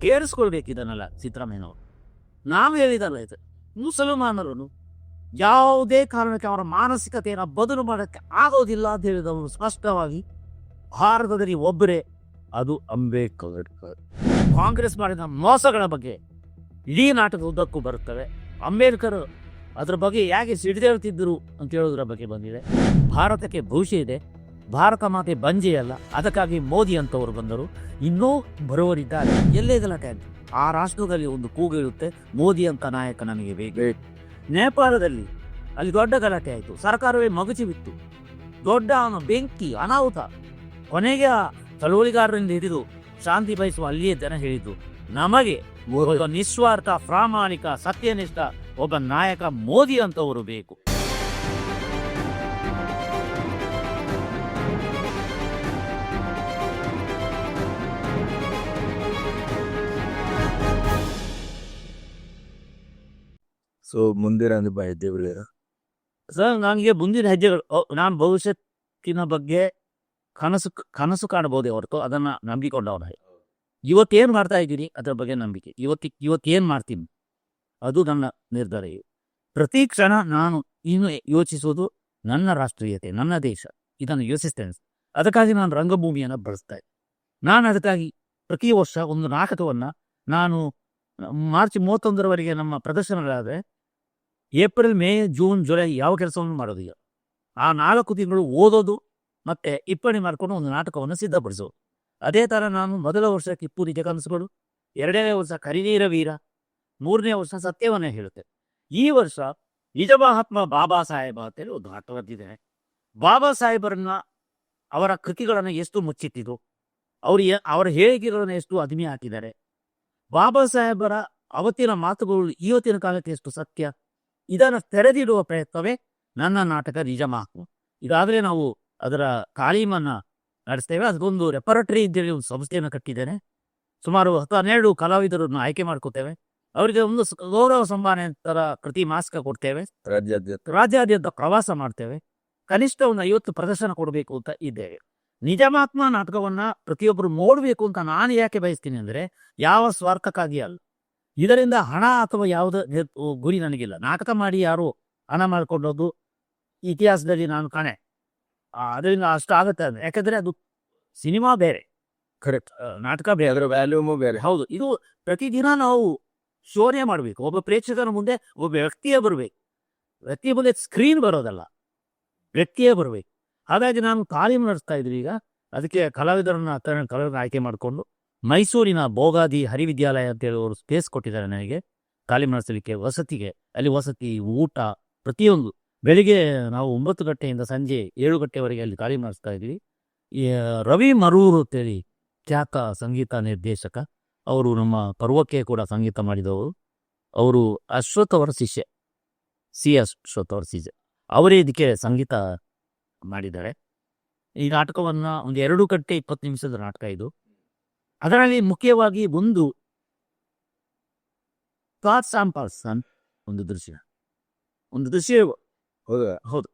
ಕೇಳಿಸ್ಕೊಳ್ಬೇಕು ಇದನ್ನೆಲ್ಲ ಸಿದ್ದರಾಮಯ್ಯನವರು. ನಾವು ಹೇಳಿದಲ್ಲ ಇದು. ಮುಸಲ್ಮಾನರನ್ನು ಯಾವುದೇ ಕಾರಣಕ್ಕೆ ಅವರ ಮಾನಸಿಕತೆಯನ್ನು ಬದಲು ಮಾಡೋಕ್ಕೆ ಆಗೋದಿಲ್ಲ ಅಂತ ಹೇಳಿದವರು ಸ್ಪಷ್ಟವಾಗಿ ಭಾರತದಲ್ಲಿ ಒಬ್ಬರೇ ಅದು ಅಂಬೇಡ್ಕರ್. ಕಾಂಗ್ರೆಸ್ ಮಾಡಿದ ಮೋಸಗಳ ಬಗ್ಗೆ ಇಡೀ ನಾಟಕ ಉದ್ದಕ್ಕೂ ಬರುತ್ತವೆ. ಅಂಬೇಡ್ಕರ್ ಅದರ ಬಗ್ಗೆ ಯಾಕೆ ಸಿಡಿದೇಳ್ತಿದ್ದರು ಅಂತ ಹೇಳೋದ್ರ ಬಗ್ಗೆ ಬಂದಿದೆ. ಭಾರತಕ್ಕೆ ಭವಿಷ್ಯ ಇದೆ. ಭಾರತ ಮಾತೆ ಬಂಜೆಯಲ್ಲ ಅದಕ್ಕಾಗಿ ಮೋದಿ ಅಂತವರು ಬಂದರು. ಇನ್ನೂ ಬರುವರಿದ್ದಾರೆ. ಎಲ್ಲೇ ಗಲಾಟೆ ಆ ರಾಷ್ಟ್ರದಲ್ಲಿ ಒಂದು ಕೂಗು ಇರುತ್ತೆ. ಮೋದಿ ಅಂತ ನಾಯಕ ನಮಗೆ ಬೇಕು. ನೇಪಾಳದಲ್ಲಿ ಅಲ್ಲಿ ದೊಡ್ಡ ಗಲಾಟೆ ಆಯಿತು. ಸರ್ಕಾರವೇ ಮಗುಚಿ ಬಿತ್ತು. ದೊಡ್ಡ ಅವನ ಬೆಂಕಿ ಅನಾಹುತ. ಕೊನೆಗೆ ಆ ಚಳುವಳಿಗಾರರಿಂದ ಹಿಡಿದು ಶಾಂತಿ ಬಯಸುವ ಅಲ್ಲಿಯೇ ಜನ ಹೇಳಿದ್ದು ನಮಗೆ ನಿಸ್ವಾರ್ಥ ಪ್ರಾಮಾಣಿಕ ಸತ್ಯನಿಷ್ಠ ಒಬ್ಬ ನಾಯಕ ಮೋದಿ ಅಂತವರು ಬೇಕು. ಸೊ ಮುಂದಿನ ಅನುಭವ ದೇವರೇ ಸರ್ ನನಗೆ ಮುಂದಿನ ಹೆಜ್ಜೆಗಳು ನಾನು ಭವಿಷ್ಯತ್ತಿನ ಬಗ್ಗೆ ಕನಸು ಕನಸು ಕಾಣಬಹುದೇ ಹೊರತು ಅದನ್ನ ನಂಬಿಕೊಂಡವನ ಇವತ್ತೇನು ಮಾಡ್ತಾ ಇದ್ದೀನಿ ಅದರ ಬಗ್ಗೆ ನಂಬಿಕೆ. ಇವತ್ತಿ, ಇವತ್ತೇನು ಮಾಡ್ತೀನಿ ಅದು ನನ್ನ ನಿರ್ಧಾರ. ಪ್ರತಿ ಕ್ಷಣ ನಾನು ಇನ್ನು ಯೋಚಿಸುವುದು ನನ್ನ ರಾಷ್ಟ್ರೀಯತೆ, ನನ್ನ ದೇಶ, ಇದನ್ನು ಯೋಚಿಸ್ತೇನೆ. ಅದಕ್ಕಾಗಿ ನಾನು ರಂಗಭೂಮಿಯನ್ನು ಬಳಸ್ತಾ ನಾನು ಅದಕ್ಕಾಗಿ ಪ್ರತಿ ವರ್ಷ ಒಂದು ನಾಟಕವನ್ನು ನಾನು, ಮಾರ್ಚ್ ಮೂವತ್ತೊಂದರವರೆಗೆ ನಮ್ಮ ಪ್ರದರ್ಶನಗಳಾದರೆ ಏಪ್ರಿಲ್, ಮೇ, ಜೂನ್, ಜುಲೈ ಯಾವ ಕೆಲಸವನ್ನು ಮಾಡೋದೀಗ ಆ ನಾಲ್ಕು ತಿಂಗಳು ಓದೋದು ಮತ್ತೆ ಇಪ್ಪಣಿ ಮಾಡಿಕೊಂಡು ಒಂದು ನಾಟಕವನ್ನು ಸಿದ್ಧಪಡಿಸೋದು. ಅದೇ ಥರ ನಾನು ಮೊದಲ ವರ್ಷ ಕಿಪ್ಪು ನಿಜ ಕನಸುಗಳು, ಎರಡನೇ ವರ್ಷ ಕರಿನೀರ ವೀರ, ಮೂರನೇ ವರ್ಷ ಸತ್ಯವನ್ನೇ ಹೇಳುತ್ತೆ. ಈ ವರ್ಷ ನಿಜ ಮಹಾತ್ಮ ಬಾಬಾ ಸಾಹೇಬ ಅಂತೇಳಿ ಒಂದು ನಾಟಕ ಬಾಬಾ ಸಾಹೇಬರನ್ನ, ಅವರ ಕೃತಿಗಳನ್ನು ಎಷ್ಟು ಮುಚ್ಚಿಟ್ಟಿದ್ರು, ಅವರು ಅವರ ಹೇಳಿಕೆಗಳನ್ನು ಎಷ್ಟು ಅದಿಮೆ ಹಾಕಿದ್ದಾರೆ. ಬಾಬಾ ಸಾಹೇಬರ ಅವತ್ತಿನ ಮಾತುಗಳು ಇವತ್ತಿನ ಕಾಲಕ್ಕೆ ಎಷ್ಟು ಸತ್ಯ ಇದನ್ನು ತೆರೆದಿಡುವ ಪ್ರಯತ್ನವೇ ನನ್ನ ನಾಟಕ ನಿಜ ಮಾಕು ಇದಾದರೆ ನಾವು ಅದರ ತಾಲೀಮನ್ನ ನಡೆಸ್ತೇವೆ. ಅದಕ್ಕೊಂದು ರೆಪರಟರಿ ಅಂತೇಳಿ ಒಂದು ಸಂಸ್ಥೆಯನ್ನು ಕಟ್ಟಿದ್ದೇನೆ. ಸುಮಾರು ಹತ್ತು ಹನ್ನೆರಡು ಕಲಾವಿದರನ್ನು ಆಯ್ಕೆ ಮಾಡ್ಕೋತೇವೆ. ಅವರಿಗೆ ಒಂದು ಗೌರವ ಸಂಭಾನ ತರ ಪ್ರತಿ ಮಾಸ್ಕ ಕೊಡ್ತೇವೆ. ರಾಜ್ಯಾದ್ಯಂತ. ರಾಜ್ಯಾದ್ಯಂತ ಪ್ರವಾಸ ಮಾಡ್ತೇವೆ. ಕನಿಷ್ಠ ಒಂದು ಐವತ್ತು ಪ್ರದರ್ಶನ ಕೊಡಬೇಕು ಅಂತ ಇದ್ದೇವೆ. ನಿಜಮಾತ್ಮ ನಾಟಕವನ್ನ ಪ್ರತಿಯೊಬ್ಬರು ನೋಡಬೇಕು ಅಂತ ನಾನು ಯಾಕೆ ಬಯಸ್ತೀನಿ ಅಂದ್ರೆ ಯಾವ ಸ್ವಾರ್ಥಕ್ಕಾಗಿ ಅಲ್ಲ. ಇದರಿಂದ ಹಣ ಅಥವಾ ಯಾವುದೇ ಗುರಿ ನನಗಿಲ್ಲ. ನಾಟಕ ಮಾಡಿ ಯಾರು ಹಣ ಮಾಡಿಕೊಂಡದ್ದು ಇತಿಹಾಸದಲ್ಲಿ ನಾನು ಕಾಣೆ. ಅದರಿಂದ ಅಷ್ಟು ಆಗುತ್ತೆ ಅಂದ್ರೆ ಯಾಕಂದ್ರೆ ಅದು ಸಿನಿಮಾ ಬೇರೆ. ಕರೆಕ್ಟ್ ನಾಟಕ ಬೇರೆ. ಅದರ ವ್ಯಾಲ್ಯೂಮು ಬೇರೆ. ಹೌದು. ಇದು ಪ್ರತಿದಿನ ನಾವು ಶೋನೆ ಮಾಡಬೇಕು. ಒಬ್ಬ ಪ್ರೇಕ್ಷಕರ ಮುಂದೆ ಒಬ್ಬ ವ್ಯಕ್ತಿಯೇ ಬರಬೇಕು. ವ್ಯಕ್ತಿಯ ಮುಂದೆ ಸ್ಕ್ರೀನ್ ಬರೋದಲ್ಲ. ವ್ಯಕ್ತಿಯೇ ಬರಬೇಕು. ಹಾಗಾಗಿ ನಾನು ತಾಲೀಮು ನಡೆಸ್ತಾ ಇದ್ವಿ ಈಗ. ಅದಕ್ಕೆ ಕಲಾವಿದರನ್ನ ಹತ್ತಿರ ಕಲಾವಿದರನ್ನ ಆಯ್ಕೆ ಮಾಡಿಕೊಂಡು ಮೈಸೂರಿನ ಭೋಗಾದಿ ಹರಿವಿದ್ಯಾಲಯ ಅಂತೇಳಿ ಅವರು ಸ್ಪೇಸ್ ಕೊಟ್ಟಿದ್ದಾರೆ ನನಗೆ. ತಾಲೀಮು ನಡೆಸಲಿಕ್ಕೆ ವಸತಿಗೆ. ಅಲ್ಲಿ ವಸತಿ, ಊಟ ಪ್ರತಿಯೊಂದು. ಬೆಳಿಗ್ಗೆ ನಾವು ಒಂಬತ್ತು ಗಂಟೆಯಿಂದ ಸಂಜೆ ಏಳು ಗಂಟೆವರೆಗೆ ಅಲ್ಲಿ ತಾಲೀಮು ನಡೆಸ್ತಾ ಇದ್ವಿ. ರವಿ ಮರೂರು ಅಂತೇಳಿ ಖ್ಯಾತ ಸಂಗೀತ ನಿರ್ದೇಶಕ. ಅವರು ನಮ್ಮ ಪರ್ವಕ್ಕೆ ಕೂಡ ಸಂಗೀತ ಮಾಡಿದವರು. ಅವರು ಅಶ್ವಥ್ ಅವರ ಶಿಷ್ಯ. ಸಿ ಅಶ್ವಥ್ ಅವರ ಶಿಷ್ಯ. ಅವರೇ ಇದಕ್ಕೆ ಸಂಗೀತ ಮಾಡಿದ್ದಾರೆ. ಈ ನಾಟಕವನ್ನು ಒಂದು ಎರಡು ಗಂಟೆ ಇಪ್ಪತ್ತು ನಿಮಿಷದ ನಾಟಕ ಇದು. ಅದರಲ್ಲಿ ಮುಖ್ಯವಾಗಿ ಒಂದು ಥಾಟ್ಸ್ ಆನ್ ಅನ್ ಒಂದು ದೃಶ್ಯ. ಒಂದು ದೃಶ್ಯ ಹೌದು?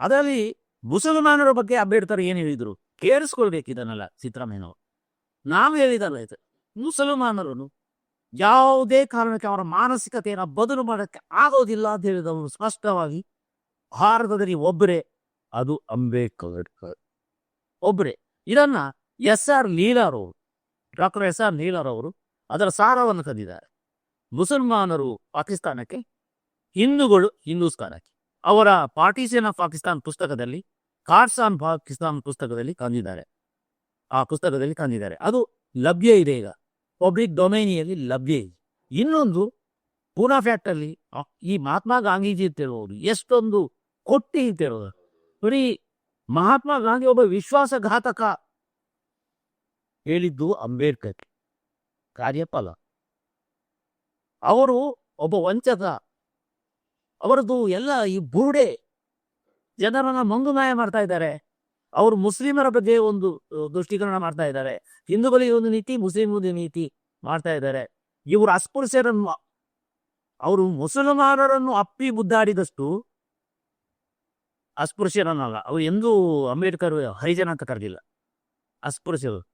ಅದರಲ್ಲಿ ಮುಸಲ್ಮಾನರ ಬಗ್ಗೆ ಅಂಬೇಡ್ಕರ್ ಏನು ಹೇಳಿದ್ರು? ಇದನ್ನೆಲ್ಲ ಸಿದ್ದರಾಮಯ್ಯನವರು. ನಾವು ಹೇಳಿದಲ್ಲ ಇದು. ಮುಸಲ್ಮಾನರನ್ನು ಯಾವುದೇ ಕಾರಣಕ್ಕೆ ಅವರ ಮಾನಸಿಕತೆಯನ್ನು ಬದಲು ಮಾಡೋಕ್ಕೆ ಆಗೋದಿಲ್ಲ ಅಂತ ಹೇಳಿದವರು ಸ್ಪಷ್ಟವಾಗಿ ಭಾರತದಲ್ಲಿ ಒಬ್ಬರೇ. ಅದು ಅಂಬೇಡ್ಕರ್. ಒಬ್ಬರೇ. ಇದನ್ನ ಎಸ್ ಆರ್ ಲೀಲಾರವರು ಡಾಕ್ಟರ್ ಎಸ್ ಆರ್ ಅವರು ಅದರ ಸಾರವನ್ನು ತಂದಿದ್ದಾರೆ. ಮುಸಲ್ಮಾನರು ಪಾಕಿಸ್ತಾನಕ್ಕೆ, ಹಿಂದೂಗಳು ಹಿಂದೂಸ್ತಾನಕ್ಕೆ. ಅವರ ಪಾರ್ಟಿಷನ್ ಆಫ್ ಪಾಕಿಸ್ತಾನ್ ಪುಸ್ತಕದಲ್ಲಿ ಕಾರ್ಸ್ ಆನ್ ಪಾಕಿಸ್ತಾನ್ ಪುಸ್ತಕದಲ್ಲಿ ತಂದಿದ್ದಾರೆ. ಆ ಪುಸ್ತಕದಲ್ಲಿ ತಂದಿದ್ದಾರೆ. ಅದು ಲಭ್ಯ ಇದೆ ಈಗ. ಪಬ್ಲಿಕ್ ಡೊಮೈನಿಯಲ್ಲಿ ಲಭ್ಯ ಇದೆ. ಇನ್ನೊಂದು ಪೂನಾ ಫ್ಯಾಕ್ಟಲ್ಲಿ ಈ ಮಹಾತ್ಮ ಗಾಂಧೀಜಿ ಅಂತಿರೋರು ಎಷ್ಟೊಂದು ಕೊಟ್ಟಿ ಇರೋದು ಬರೀ ಮಹಾತ್ಮ ಗಾಂಧಿ ಒಬ್ಬ ವಿಶ್ವಾಸಘಾತಕ ಹೇಳಿದ್ದು ಅಂಬೇಡ್ಕರ್ ಕಾರ್ಯಪಾಲ. ಅವರು ಒಬ್ಬ ವಂಚಕ. ಅವರದ್ದು ಎಲ್ಲ ಈ ಬೂಡೆ ಜನರನ್ನ ಮಂಗುಮಾಯ ಮಾಡ್ತಾ ಇದ್ದಾರೆ. ಅವರು ಮುಸ್ಲಿಮರ ಬಗ್ಗೆ ಒಂದು ದೃಷ್ಟಿಕರಣ ದೃಷ್ಟೀಕರಣ ಮಾಡ್ತಾ ಇದ್ದಾರೆ. ಹಿಂದೂಗಳಿಗೆ ಒಂದು ನೀತಿ ಮುಸ್ಲಿಂ ಒಂದು ನೀತಿ ಮಾಡ್ತಾ ಇದ್ದಾರೆ. ಇವರು ಅಸ್ಪೃಶ್ಯರನ್ನು, ಅವರು ಮುಸಲ್ಮಾನರನ್ನು ಅಪ್ಪಿ ಮುದ್ದಾಡಿದಷ್ಟು ಅಸ್ಪೃಶ್ಯರನ್ನಲ್ಲ. ಅವರು ಎಂದೂ ಅಂಬೇಡ್ಕರ್ ಹರಿಜನ ಅಂತ ಕರೆದಿಲ್ಲ. ಅಸ್ಪೃಶ್ಯರು.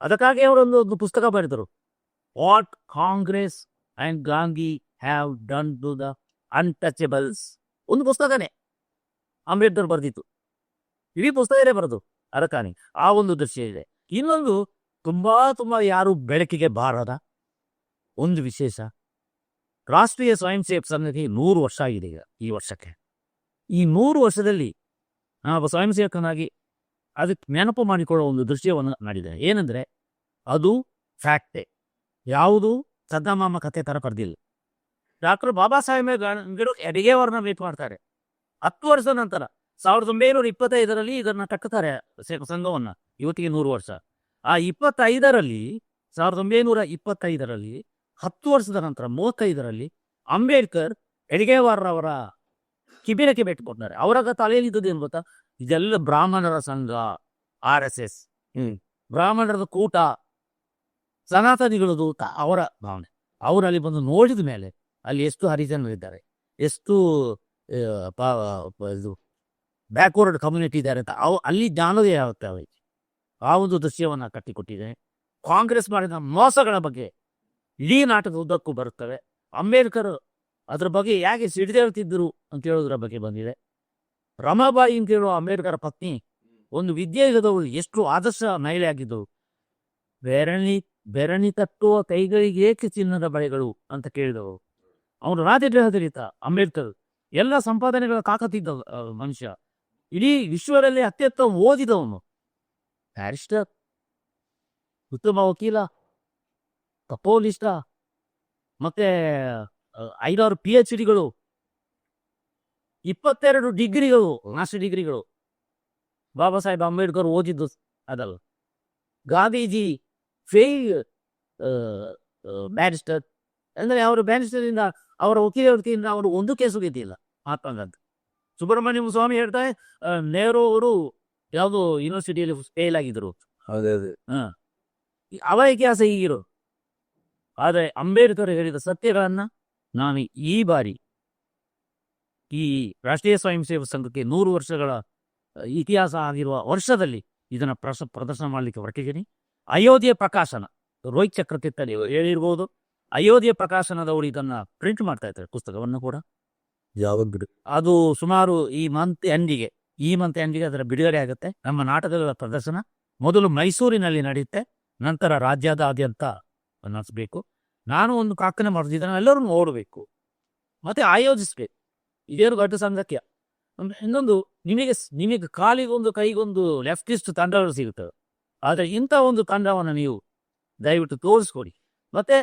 ಅದಕ್ಕಾಗಿ ಅವರೊಂದು ಒಂದು ಪುಸ್ತಕ ಬರೆದರು. What Congress and Gandhi have done to the untouchables. ಒಂದು ಪುಸ್ತಕನೇ. ಅಂಬೇಡ್ಕರ್ ಬರೆದಿತ್ತು. ಇಡೀ ಪುಸ್ತಕನೇ ಬರೋದು, ಅದಕ್ಕಾಗಿ. ಆ ಒಂದು ದೃಶ್ಯ ಇದೆ. ಇನ್ನೊಂದು ತುಂಬಾ ತುಂಬಾ ಯಾರು ಬೆಳಕಿಗೆ ಬಾರದ ಒಂದು ವಿಶೇಷ. ರಾಷ್ಟ್ರೀಯ ಸ್ವಯಂ ಸೇವಕ ಸಂಘಕ್ಕೆ ನೂರು ವರ್ಷ ಆಗಿದೆ ಈಗ, ಈ ವರ್ಷಕ್ಕೆ. ಈ ನೂರು ವರ್ಷದಲ್ಲಿ ಸ್ವಯಂ ಸೇವಕನಾಗಿ ಅದಕ್ಕೆ ನೆನಪು ಮಾಡಿಕೊಳ್ಳೋ ಒಂದು ದೃಶ್ಯವನ್ನು ಮಾಡಿದ್ದಾರೆ ಏನಂದ್ರೆ, ಅದು ಫ್ಯಾಕ್ಟೇ ಯಾವುದು ಸದ್ದಾಮಾಮ ಕಥೆ ಥರ ಪಡೆದಿಲ್ಲ ಡಾಕ್ಟರ್ ಬಾಬಾ ಸಾಹೇಬ್ ಅಂಬೇಡ್ಕರ್ ಎಡಿಗೆವರನ್ನ ಭೇಟಿ ಮಾಡ್ತಾರೆ. ಹತ್ತು ವರ್ಷದ ನಂತರ, ಸಾವಿರದ ಒಂಬೈನೂರ ಇಪ್ಪತ್ತೈದರಲ್ಲಿ ಇದನ್ನ ಕಟ್ಟುತ್ತಾರೆ ಸಂಘವನ್ನು. ಇವತ್ತಿಗೆ ನೂರು ವರ್ಷ. ಆ ಇಪ್ಪತ್ತೈದರಲ್ಲಿ, ಸಾವಿರದ ಒಂಬೈನೂರ ಇಪ್ಪತ್ತೈದರಲ್ಲಿ, ಹತ್ತು ವರ್ಷದ ನಂತರ, ಮೂವತ್ತೈದರಲ್ಲಿ ಅಂಬೇಡ್ಕರ್ ಎಡಿಗೆವಾರರವರ ಕಿಬಿರಕ್ಕೆ ಬೆಟ್ಟುಕೊಡ್ತಾರೆ ಅವರಾಗ ತಲೆಯಲ್ಲಿ ಇದ್ದದ್ದು ಏನು ಗೊತ್ತಾ? ಇದೆಲ್ಲ ಬ್ರಾಹ್ಮಣರ ಸಂಘ ಆರ್ ಎಸ್ ಎಸ್. ಹ್ಮ್. ಬ್ರಾಹ್ಮಣರದ ಕೂಟ ಸನಾತನಿಗಳದು ತ- ಅವರ ಭಾವನೆ. ಅವರಲ್ಲಿ ಬಂದು ನೋಡಿದ ಮೇಲೆ ಅಲ್ಲಿ ಎಷ್ಟು ಹರಿಜನರಿದ್ದಾರೆ ಎಷ್ಟು ಇದು ಬ್ಯಾಕ್ವರ್ಡ್ ಕಮ್ಯುನಿಟಿ ಇದ್ದಾರೆ ಅಂತ ಅವು ಅಲ್ಲಿ ಜ್ಞಾನದೇ ಆಗುತ್ತೆ ಅವರಿಗೆ. ಆ ಒಂದು ದೃಶ್ಯವನ್ನು ಕಟ್ಟಿಕೊಟ್ಟಿದೆ. ಕಾಂಗ್ರೆಸ್ ಮಾಡಿದ ಮೋಸಗಳ ಬಗ್ಗೆ ಇಡೀ ನಾಟಕದ ಉದ್ದಕ್ಕೂ ಬರುತ್ತವೆ. ಅಂಬೇಡ್ಕರ್ ಅದ್ರ ಬಗ್ಗೆ ಯಾಕೆ ಸಿಡಿದೇಳ್ತಿದ್ರು ಅಂತ ಹೇಳೋದ್ರ ಬಗ್ಗೆ ಬಂದಿದೆ. ರಮಾಬಾಯಿ ಅಂತ ಹೇಳುವ ಅಂಬೇಡ್ಕರ್ ಪತ್ನಿ ಒಂದು ವಿದ್ಯಾಯುಗದವಳು ಎಷ್ಟು ಆದರ್ಶ ಮಹಿಳೆ ಆಗಿದ್ದವು ಬೆರಣಿ ಬೆರಣಿ ತಟ್ಟುವ ಕೈಗಳಿಗೆ ಏಕೆ ಚಿನ್ನದ ಬಳೆಗಳು ಅಂತ ಕೇಳಿದವರು ಅವನು ರಾಜಗೃಹದಲ್ಲಿದ್ದ ಅಂಬೇಡ್ಕರ್ ಎಲ್ಲ ಸಂಪಾದನೆಗಳ ಕಾಕತಿದ್ದ ಮನುಷ್ಯ. ಇಡೀ ವಿಶ್ವದಲ್ಲಿ ಅತ್ಯಂತ ಓದಿದವನು. ಬ್ಯಾರಿಸ್ಟರ್ ಉತ್ತಮ ವಕೀಲ ಕಪೋಲಿಸ್ಟ ಮತ್ತೆ ಐದಾರು ಪಿ ಎಚ್ ಡಿಗಳು ಇಪ್ಪತ್ತೆರಡು ಡಿಗ್ರಿಗಳು ಮಾಸ್ಟರ್ ಡಿಗ್ರಿಗಳು. ಬಾಬಾ ಸಾಹೇಬ್ ಅಂಬೇಡ್ಕರ್ ಓದಿದ್ದು ಅದಲ್ಲ. ಗಾಂಧೀಜಿ ಫೇಲ್ ಬ್ಯಾರಿಸ್ಟರ್ ಅಂದರೆ ಅವರು ಬ್ಯಾರಿಸ್ಟರಿಂದ ಅವರ ವಕೀಲ ವೃತ್ತಿಯಿಂದ ಅವರು ಒಂದು ಕೇಸು ಗೆದ್ದಿಲ್ಲ ಮಹಾತ್ಮ ಗಾಂಧಿ ಸುಬ್ರಹ್ಮಣ್ಯಂ ಸ್ವಾಮಿ ಹೇಳ್ತಾರೆ ನೆಹರು ಅವರು ಯಾವುದು ಯೂನಿವರ್ಸಿಟಿಯಲ್ಲಿ ಫೇಲ್ ಆಗಿದ್ರು. ಅವ ಅವರ ಇತಿಹಾಸ ಈಗಿರು ಆದರೆ ಅಂಬೇಡ್ಕರ್ ಹೇಳಿದ ಸತ್ಯಗಳನ್ನ ನಾನು ಈ ಬಾರಿ ಈ ರಾಷ್ಟ್ರೀಯ ಸ್ವಯಂ ಸೇವಾ ಸಂಘಕ್ಕೆ ನೂರು ವರ್ಷಗಳ ಇತಿಹಾಸ ಆಗಿರುವ ವರ್ಷದಲ್ಲಿ ಇದನ್ನು ಪ್ರಸ ಪ್ರದರ್ಶನ ಮಾಡಲಿಕ್ಕೆ ಹೊರಟಿದ್ದೀನಿ. ಅಯೋಧ್ಯೆ ಪ್ರಕಾಶನ. ರೋಹಿತ್ ಚಕ್ರತೀರ್ಥ ನೀವು ಹೇಳಿರ್ಬೋದು. ಅಯೋಧ್ಯೆ ಪ್ರಕಾಶನದವರು ಇದನ್ನ ಪ್ರಿಂಟ್ ಮಾಡ್ತಾ ಇದ್ದಾರೆ ಪುಸ್ತಕವನ್ನು ಕೂಡ. ಯಾವಾಗ ಬಿಡು. ಅದು ಸುಮಾರು ಈ ಮಂತ್ ಎಂಡಿಗೆ ಈ ಮಂತ್ ಎಂಡಿಗೆ ಅದರ ಬಿಡುಗಡೆ ಆಗುತ್ತೆ. ನಮ್ಮ ನಾಟಕಗಳ ಪ್ರದರ್ಶನ ಮೊದಲು ಮೈಸೂರಿನಲ್ಲಿ ನಡೆಯುತ್ತೆ. ನಂತರ ರಾಜ್ಯದಾದ್ಯಂತ ನಡೆಸಬೇಕು ನಾನು ಒಂದು ಕಾಕನೆ ಮಾಡಿದ್ದನ್ನು ಎಲ್ಲರೂ ಓಡಬೇಕು ಮತ್ತೆ ಆಯೋಜಿಸ್ಬೇಕು. ಇದೇನು ದೊಡ್ಡ ಸಂಘಕ್ಕೆ ಇನ್ನೊಂದು ನಿಮಗೆ ನಿಮಗೆ ಕಾಲಿಗೊಂದು ಕೈಗೊಂದು ಲೆಫ್ಟಿಸ್ಟ್ ತಂಡಗಳು ಸಿಗುತ್ತವೆ. ಆದರೆ ಇಂಥ ಒಂದು ತಂಡವನ್ನು ನೀವು ದಯವಿಟ್ಟು ತೋರಿಸ್ಕೊಡಿ. ಮತ್ತೆ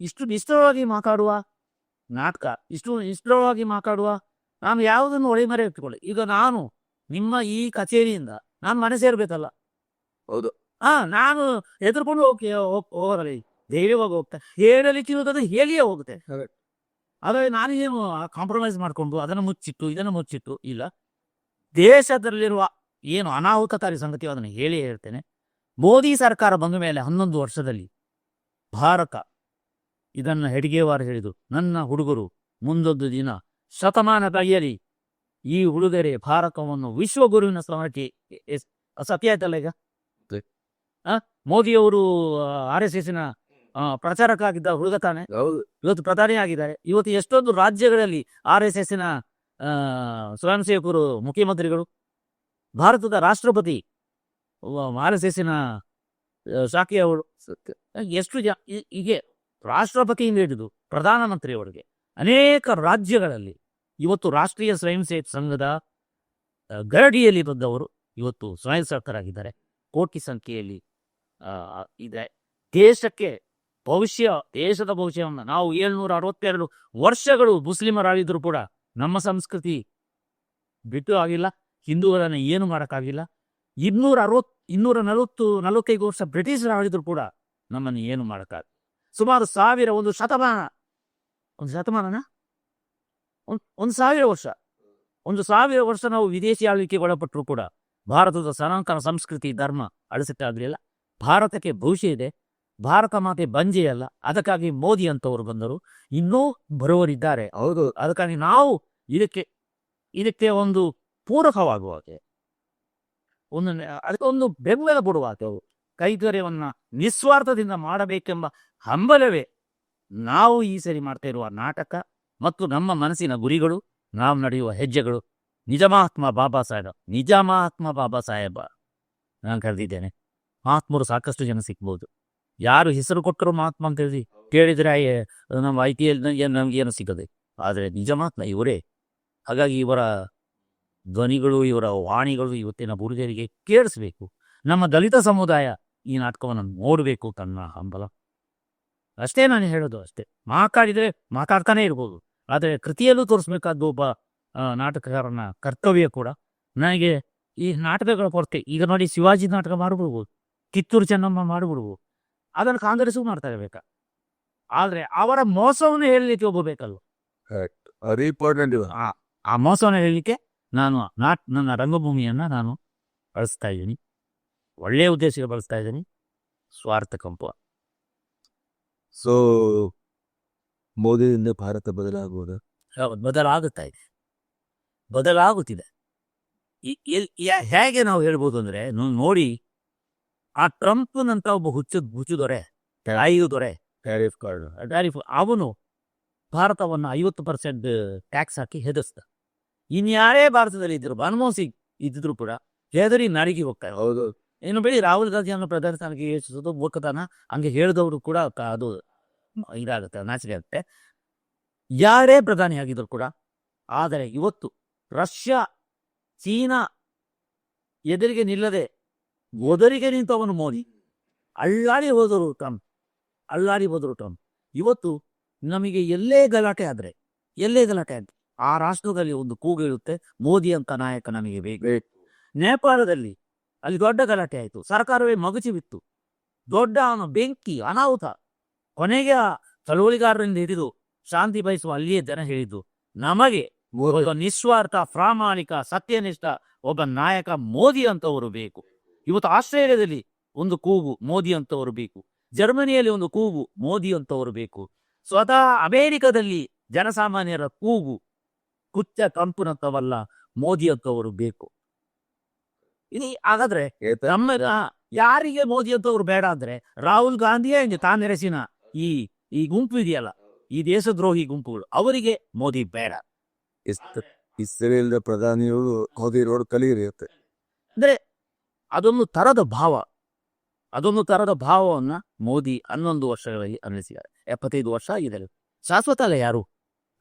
ಇಷ್ಟು ನಿಷ್ಠವಾಗಿ ಮಾತಾಡುವ ನಾಟಕ ಇಷ್ಟು ನಿಷ್ಠವಾಗಿ ಮಾತಾಡುವ ನಾನು ಯಾವುದನ್ನು ಒಳಮರೆ ಇಟ್ಟುಕೊಳ್ಳಿ. ಈಗ ನಾನು ನಿಮ್ಮ ಈ ಕಚೇರಿಯಿಂದ ನಾನು ಮನೆ ಸೇರ್ಬೇಕಲ್ಲ. ಹೌದು. ಹಾ ನಾನು ಎದುರ್ಕೊಂಡು ಹೋಗಿ ಹೋಗಲಿ ಧೈರ್ಯವಾಗಿ ಹೋಗ್ತಾ ಹೇಳಲಿಕ್ಕೆ ಇರೋದಾದ್ರೆ ಹೇಳಿಯೇ ಹೋಗುತ್ತೆ. ಆದರೆ ನಾನೇನು ಕಾಂಪ್ರಮೈಸ್ ಮಾಡಿಕೊಂಡು ಅದನ್ನು ಮುಚ್ಚಿಟ್ಟು ಇದನ್ನು ಮುಚ್ಚಿಟ್ಟು ಇಲ್ಲ. ದೇಶದಲ್ಲಿರುವ ಏನು ಅನಾಹುತಕಾರಿ ಸಂಗತಿ ಅದನ್ನು ಹೇಳಿ ಹೇಳ್ತೇನೆ. ಮೋದಿ ಸರ್ಕಾರ ಬಂದ ಮೇಲೆ ಹನ್ನೊಂದು ವರ್ಷದಲ್ಲಿ ಭಾರತ ಇದನ್ನು ಹೆಡಿಗೆವಾರ ಹೇಳಿದು ನನ್ನ ಹುಡುಗರು ಮುಂದೊಂದು ದಿನ ಶತಮಾನ ಕೈಯಲ್ಲಿ ಈ ಹುಡುಗರೇ ಭಾರತವನ್ನು ವಿಶ್ವಗುರುವಿನ ಸ್ಥಾನಕ್ಕೆ ಸತ್ಯ ಆಯ್ತಲ್ಲ ಈಗ? ಮೋದಿಯವರು ಆರ್ ಎಸ್ ಎಸ್ನ ಪ್ರಚಾರಕ್ಕಾಗಿದ್ದ ಹುಡುಗ ತಾನೆ. ಹೌದು. ಇವತ್ತು ಪ್ರಧಾನಿ ಆಗಿದ್ದಾರೆ ಇವತ್ತು ಎಷ್ಟೊಂದು ರಾಜ್ಯಗಳಲ್ಲಿ ಆರ್ ಎಸ್ ಎಸ್ನ ಸ್ವಯಂ ಸೇವಕರು ಮುಖ್ಯಮಂತ್ರಿಗಳು ಭಾರತದ ರಾಷ್ಟ್ರಪತಿ ಆರ್ ಎಸ್ ಎಸ್ನ ಶಾಖೆಯವರು ಸತ್ಯ. ಎಷ್ಟು ಜ ಹೀಗೆ ರಾಷ್ಟ್ರಪತಿಯಿಂದ ಹಿಡಿದು ಪ್ರಧಾನಮಂತ್ರಿಯವರಿಗೆ ಅನೇಕ ರಾಜ್ಯಗಳಲ್ಲಿ ಇವತ್ತು ರಾಷ್ಟ್ರೀಯ ಸ್ವಯಂ ಸೇವಕ ಸಂಘದ ಗರಡಿಯಲ್ಲಿ ಬಂದವರು ಇವತ್ತು ಸ್ವಯಂ ಸೇವಕರಾಗಿದ್ದಾರೆ ಕೋಟಿ ಸಂಖ್ಯೆಯಲ್ಲಿ ಇದೆ. ದೇಶಕ್ಕೆ ಭವಿಷ್ಯ, ದೇಶದ ಭವಿಷ್ಯವನ್ನು ನಾವು ಏಳ್ನೂರ ಅರವತ್ತೆರಡು ವರ್ಷಗಳು ಮುಸ್ಲಿಮರಾಗಿದ್ರು ಕೂಡ ನಮ್ಮ ಸಂಸ್ಕೃತಿ ಬಿಟ್ಟು ಆಗಿಲ್ಲ. ಹಿಂದೂಗಳನ್ನು ಏನು ಮಾಡೋಕ್ಕಾಗಿಲ್ಲ. ಇನ್ನೂರ ಅರವತ್ ಇನ್ನೂರ ನಲವತ್ತು ನಲವತ್ತೈದು ವರ್ಷ ಬ್ರಿಟಿಷರ ಆಳಿದ್ರು ಕೂಡ ನಮ್ಮನ್ನು ಏನು ಮಾಡೋಕ್ಕಾಗ ಸುಮಾರು ಸಾವಿರ, ಒಂದು ಶತಮಾನ. ಒಂದು ಶತಮಾನನ? ಒಂದು ಸಾವಿರ ವರ್ಷ. ಒಂದು ಸಾವಿರ ವರ್ಷ ನಾವು ವಿದೇಶಿ ಆಳ್ವಿಕೆಗೆ ಒಳಪಟ್ಟರು ಕೂಡ ಭಾರತದ ಸನಾತನ ಸಂಸ್ಕೃತಿ, ಧರ್ಮ ಅಳಿಸಕ್ಕಾಗಲಿಲ್ಲ ಭಾರತಕ್ಕೆ ಭವಿಷ್ಯ ಇದೆ. ಭಾರತ ಮಾತೆ ಬಂಜೆಯಲ್ಲ ಅದಕ್ಕಾಗಿ ಮೋದಿ ಅಂತವರು ಬಂದರು. ಇನ್ನೂ ಬರುವರಿದ್ದಾರೆ. ಹೌದು. ಅದಕ್ಕಾಗಿ ನಾವು ಇದಕ್ಕೆ ಇದಕ್ಕೆ ಒಂದು ಪೂರಕವಾಗುವ ಹಾಗೆ. ಒಂದು ನೆ- ಅದಕ್ಕೆ ಒಂದು ಬೆಂಬಲ ಕೊಡುವಾಗೆ ಅವರು. ಕೈಕರ್ಯವನ್ನ ನಿಸ್ವಾರ್ಥದಿಂದ ಮಾಡಬೇಕೆಂಬ ಹಂಬಲವೇ ನಾವು ಈ ಸರಿ ಮಾಡ್ತಾ ಇರುವ ನಾಟಕ ಮತ್ತು ನಮ್ಮ ಮನಸ್ಸಿನ ಗುರಿಗಳು ನಾವು ನಡೆಯುವ ಹೆಜ್ಜೆಗಳು. ನಿಜ ಮಹಾತ್ಮ ಬಾಬಾ ಸಾಹೇಬ ನಿಜ ಮಹಾತ್ಮ ಬಾಬಾ ಸಾಹೇಬ. ನಾನು ಕರೆದಿದ್ದೇನೆ. ಮಹಾತ್ಮರು ಸಾಕಷ್ಟು ಜನ ಸಿಗ್ಬೋದು. ಯಾರು ಹೆಸರು ಕೊಟ್ಟರು ಮಹಾತ್ಮ ಅಂತ ಹೇಳಿ ಕೇಳಿದ್ರೆ ನಮ್ಮ ಐ ಟಿ ನಮ್ಗೆ ಏನು ಸಿಗದೆ. ಆದರೆ ನಿಜ ಮಹಾತ್ಮ, ಇವರೇ. ಹಾಗಾಗಿ ಇವರ ಧ್ವನಿಗಳು, ಇವರ ವಾಣಿಗಳು ಇವತ್ತಿನ ಬುರುಜರಿಗೆ ಕೇಳಿಸ್ಬೇಕು. ನಮ್ಮ ದಲಿತ ಸಮುದಾಯ ಈ ನಾಟಕವನ್ನು ನೋಡಬೇಕು ತನ್ನ ಹಂಬಲ. ಅಷ್ಟೇ ನಾನು ಹೇಳೋದು ಅಷ್ಟೇ. ಮಾತಾಡಿದರೆ ಮಾತಾಡ್ತಾನೆ ಇರ್ಬೋದು. ಆದರೆ ಕೃತಿಯಲ್ಲೂ ತೋರಿಸ್ಬೇಕಾದ್ದು ಒಬ್ಬ ನಾಟಕಕಾರನ ಕರ್ತವ್ಯ ಕೂಡ ನನಗೆ ಈ ನಾಟಕಗಳ ಕೊರತೆ. ಈಗ ನೋಡಿ ಶಿವಾಜಿ ನಾಟಕ ಮಾಡಿಬಿಡ್ಬೋದು. ಕಿತ್ತೂರು ಚೆನ್ನಮ್ಮ ಮಾಡಿಬಿಡ್ಬೋದು. ಅದನ್ನು ಕಾಂಗ್ರೆಸ್ಗೂ ಮಾಡ್ತಾ ಇರಬೇಕಾ. ಆದರೆ ಅವರ ಮೋಸವನ್ನು ಹೇಳಲಿಕ್ಕೆ ಒಬ್ಬ ಬೇಕಲ್ವ? ಆ ಆ ಮೋಸವನ್ನು ಹೇಳಲಿಕ್ಕೆ ನಾನು ನಾಟ್ ನನ್ನ ರಂಗಭೂಮಿಯನ್ನು ನಾನು ಬಳಸ್ತಾ ಇದ್ದೀನಿ. ಒಳ್ಳೆಯ ಉದ್ದೇಶಕ್ಕೆ ಬಳಸ್ತಾ ಇದ್ದೀನಿ. ಸ್ವಾರ್ಥ ಕಂಪ. ಸೊ ಮೋದಿಯಿಂದ ಭಾರತ ಬದಲಾಗುವುದು? ಹೌದು, ಬದಲಾಗುತ್ತಾ ಇದೆ. ಬದಲಾಗುತ್ತಿದೆ. ಈ- ಎಲ್- ಯಾ- ಹೇಗೆ ನಾವು ಹೇಳ್ಬೋದು ಅಂದರೆ ನೋಡಿ ಆ ಟ್ರಂಪ್ನಂತ ಒಬ್ಬ ಹುಚ್ಚದ ಹುಚ್ಚು ದೊರೆ ಐದು ದೊರೆ. Tariff card. ಟ್ಯಾರಿಫ್ ಅವನು ಭಾರತವನ್ನು ಐವತ್ತು ಪರ್ಸೆಂಟ್ ಟ್ಯಾಕ್ಸ್ ಹಾಕಿ ಹೆದರ್ಸ್ದ. ಇನ್ಯಾರೇ ಭಾರತದಲ್ಲಿ ಇದ್ರು ಮನಮೋಹನ್ ಸಿಂಗ್ ಇದ್ದಿದ್ರು ಕೂಡ ಹೆದರಿ ನಡಿಗೆ ಹೋಗ್ತಾರೆ ಹೌದು. ಇನ್ನು ಬೇಡಿ ರಾಹುಲ್ ಗಾಂಧಿಯನ್ನು ಪ್ರಧಾನ ಸ್ಥಾನಕ್ಕೆ ಯೋಚಿಸೋದು ಒಕ್ಕತಾನ ಹಂಗೆ ಹೇಳಿದವರು ಕೂಡ ಅದು ಇದಾಗುತ್ತೆ ನಾಚಿಕೆ ಆಗುತ್ತೆ. ಯಾರೇ ಪ್ರಧಾನಿ ಆಗಿದ್ರು ಕೂಡ ಆದರೆ ಇವತ್ತು ರಷ್ಯಾ ಚೀನಾ ಎದುರಿಗೆ ನಿಲ್ಲದೆ ಒದರಿಗೆ ನಿಂತವನು ಮೋದಿ. ಅಳ್ಳಾಡಿ ಹೋದರು ಟ್ರಂಪ್. ಅಳ್ಳಾಡಿ ಹೋದರು ಟ್ರಂಪ್. ಇವತ್ತು ನಮಗೆ ಎಲ್ಲೇ ಗಲಾಟೆ ಆದ್ರೆ ಎಲ್ಲೇ ಗಲಾಟೆ ಆದ್ರೆ ಆ ರಾಷ್ಟ್ರದಲ್ಲಿ ಒಂದು ಕೂಗಿರುತ್ತೆ ಮೋದಿ ಅಂತ ನಾಯಕ ನಮಗೆ ಬೇಕು. ನೇಪಾಳದಲ್ಲಿ ಅಲ್ಲಿ ದೊಡ್ಡ ಗಲಾಟೆ ಆಯಿತು. ಸರ್ಕಾರವೇ ಮಗುಚಿ ಬಿತ್ತು. ದೊಡ್ಡ ಅವನ ಬೆಂಕಿ ಅನಾಹುತ. ಕೊನೆಗೆ ಆ ಚಳುವಳಿಗಾರರಿಂದ ಹಿಡಿದು ಶಾಂತಿ ಬಯಸುವ ಅಲ್ಲಿಯೇ ಜನ ಹೇಳಿದ್ದು ನಮಗೆ ನಿಸ್ವಾರ್ಥ ಪ್ರಾಮಾಣಿಕ ಸತ್ಯನಿಷ್ಠ ಒಬ್ಬ ನಾಯಕ ಮೋದಿ ಅಂತವರು ಬೇಕು. ಇವತ್ತು ಆಸ್ಟ್ರೇಲಿಯಾದಲ್ಲಿ ಒಂದು ಕೂಗು ಮೋದಿ ಅಂತವರು ಬೇಕು. ಜರ್ಮನಿಯಲ್ಲಿ ಒಂದು ಕೂಗು ಮೋದಿ ಅಂತವರು ಬೇಕು ಸ್ವತಃ ಅಮೆರಿಕದಲ್ಲಿ ಜನಸಾಮಾನ್ಯರ ಕೂಗು ಕುಚ್ಚ ಕಂಪುನಂತವಲ್ಲ ಮೋದಿ ಅಂತವರು ಬೇಕು. ಇಲ್ಲಿ ಹಾಗಾದ್ರೆ ನಮ್ಮ ಯಾರಿಗೆ ಮೋದಿ ಅಂತವ್ರು ಬೇಡ ಅಂದ್ರೆ ರಾಹುಲ್ ಗಾಂಧಿಯೇ ತಾನೆರೆಸಿನ ಈ ಈ ಗುಂಪು ಇದೆಯಲ್ಲ ಈ ದೇಶದ್ರೋಹಿ ಗುಂಪುಗಳು ಅವರಿಗೆ ಮೋದಿ ಬೇಡ. ಇಸ್- ಇಸ್ರೇಲ್ ಪ್ರಧಾನಿಯವರು ಮೋದಿ ರೋಡ್ ಕಲಿಯಿರುತ್ತೆ ಅಂದ್ರೆ ಅದೊಂದು ತರದ ಭಾವ. ಅದೊಂದು ತರದ ಭಾವವನ್ನ ಮೋದಿ ಹನ್ನೊಂದು ವರ್ಷಗಳಲ್ಲಿ ಅನ್ನಿಸಿದ್ದಾರೆ ಎಪ್ಪತ್ತೈದು ವರ್ಷ ಆಗಿದೆ. ಶಾಶ್ವತ ಅಲ್ಲ ಯಾರು?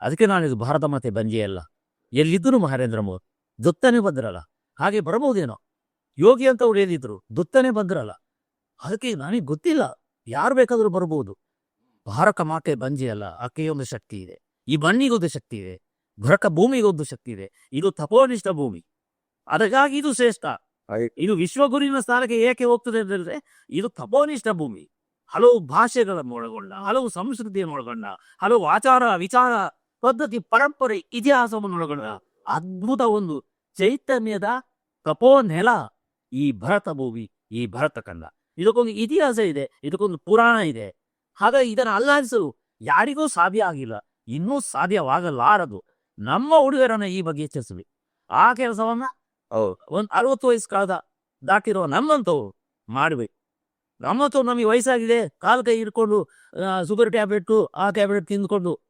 ಅದಕ್ಕೆ ನಾನು ಇದು ಭಾರತ ಮಾತೆ ಬಂಜೆ ಅಲ್ಲ. ಎಲ್ಲಿದ್ದರು ಮಹೇಂದ್ರ ಮೋದಿ ದುತ್ತನೇ ಬಂದ್ರಲ್ಲ. ಹಾಗೆ ಬರಬಹುದೇನೋ? ಯೋಗಿ ಅಂತ ಅವ್ರು ಏನಿದ್ರು ದುತ್ತನೇ ಬಂದ್ರಲ್ಲ. ಅದಕ್ಕೆ ನನಗೆ ಗೊತ್ತಿಲ್ಲ, ಯಾರು ಬೇಕಾದ್ರೂ ಬರಬಹುದು. ಭಾರತ ಮಾತೆ ಬಂಜೆ ಅಲ್ಲ ಆಕೆಯೊಂದು ಶಕ್ತಿ ಇದೆ. ಈ ಮಣ್ಣಿಗೊಂದು ಶಕ್ತಿ ಇದೆ. ಭರಕ ಭೂಮಿಗೊಂದು ಶಕ್ತಿ ಇದೆ. ಇದು ತಪೋನಿಷ್ಠ ಭೂಮಿ. ಅದಕ್ಕಾಗಿ ಇದು ಶ್ರೇಷ್ಠ. ಇದು ವಿಶ್ವಗುರುವಿನ ಸ್ಥಾನಕ್ಕೆ ಏಕೆ ಹೋಗ್ತದೆ ಅಂತಂದ್ರೆ, ಇದು ತಪೋನಿಷ್ಠ ಭೂಮಿ ಹಲವು ಭಾಷೆಗಳನ್ನು ಒಳಗೊಂಡ, ಹಲವು ಸಂಸ್ಕೃತಿಯನ್ನು ಒಳಗೊಂಡ, ಹಲವು ಆಚಾರ, ವಿಚಾರ, ಪದ್ಧತಿ, ಪರಂಪರೆ, ಇತಿಹಾಸವನ್ನು ಒಳಗೊಂಡ ಅದ್ಭುತ ಒಂದು ಚೈತನ್ಯದ ತಪೋ ನೆಲ ಈ ಭರತ ಭೂಮಿ ಈ ಭರತ ಕಂದ ಇದಕ್ಕೊಂದು ಇತಿಹಾಸ ಇದೆ, ಇದಕ್ಕೊಂದು ಪುರಾಣ ಇದೆ. ಹಾಗಾಗಿ ಇದನ್ನು ಅಲ್ಲಾಡಿಸಲು ಯಾರಿಗೂ ಸಾಧ್ಯ ಆಗಿಲ್ಲ. ಇನ್ನೂ ಸಾಧ್ಯವಾಗಲಾರದು. ನಮ್ಮ ಹುಡುಗರನ್ನ ಈ ಬಗ್ಗೆ ಎಚ್ಚರಿಸಬೇಕು. ಆ ಕೆಲಸವನ್ನ ಹೌದು ಒಂದು ಅರವತ್ತು ವಯಸ್ಸು ಕಾಲದ ದಾಟಿರೋ ನಮ್ಮಂತವು ಮಾಡ್ಬೇಕು ನಮ್ಮಂತವು ನಮಗೆ ವಯಸ್ಸಾಗಿದೆ ಕಾಲು ಕೈ ಹಿಡ್ಕೊಂಡು ಶುಗರ್ ಟ್ಯಾಬ್ಲೆಟ್ ಆ ಟ್ಯಾಬ್ಲೆಟ್ ತಿಂದ್ಕೊಂಡು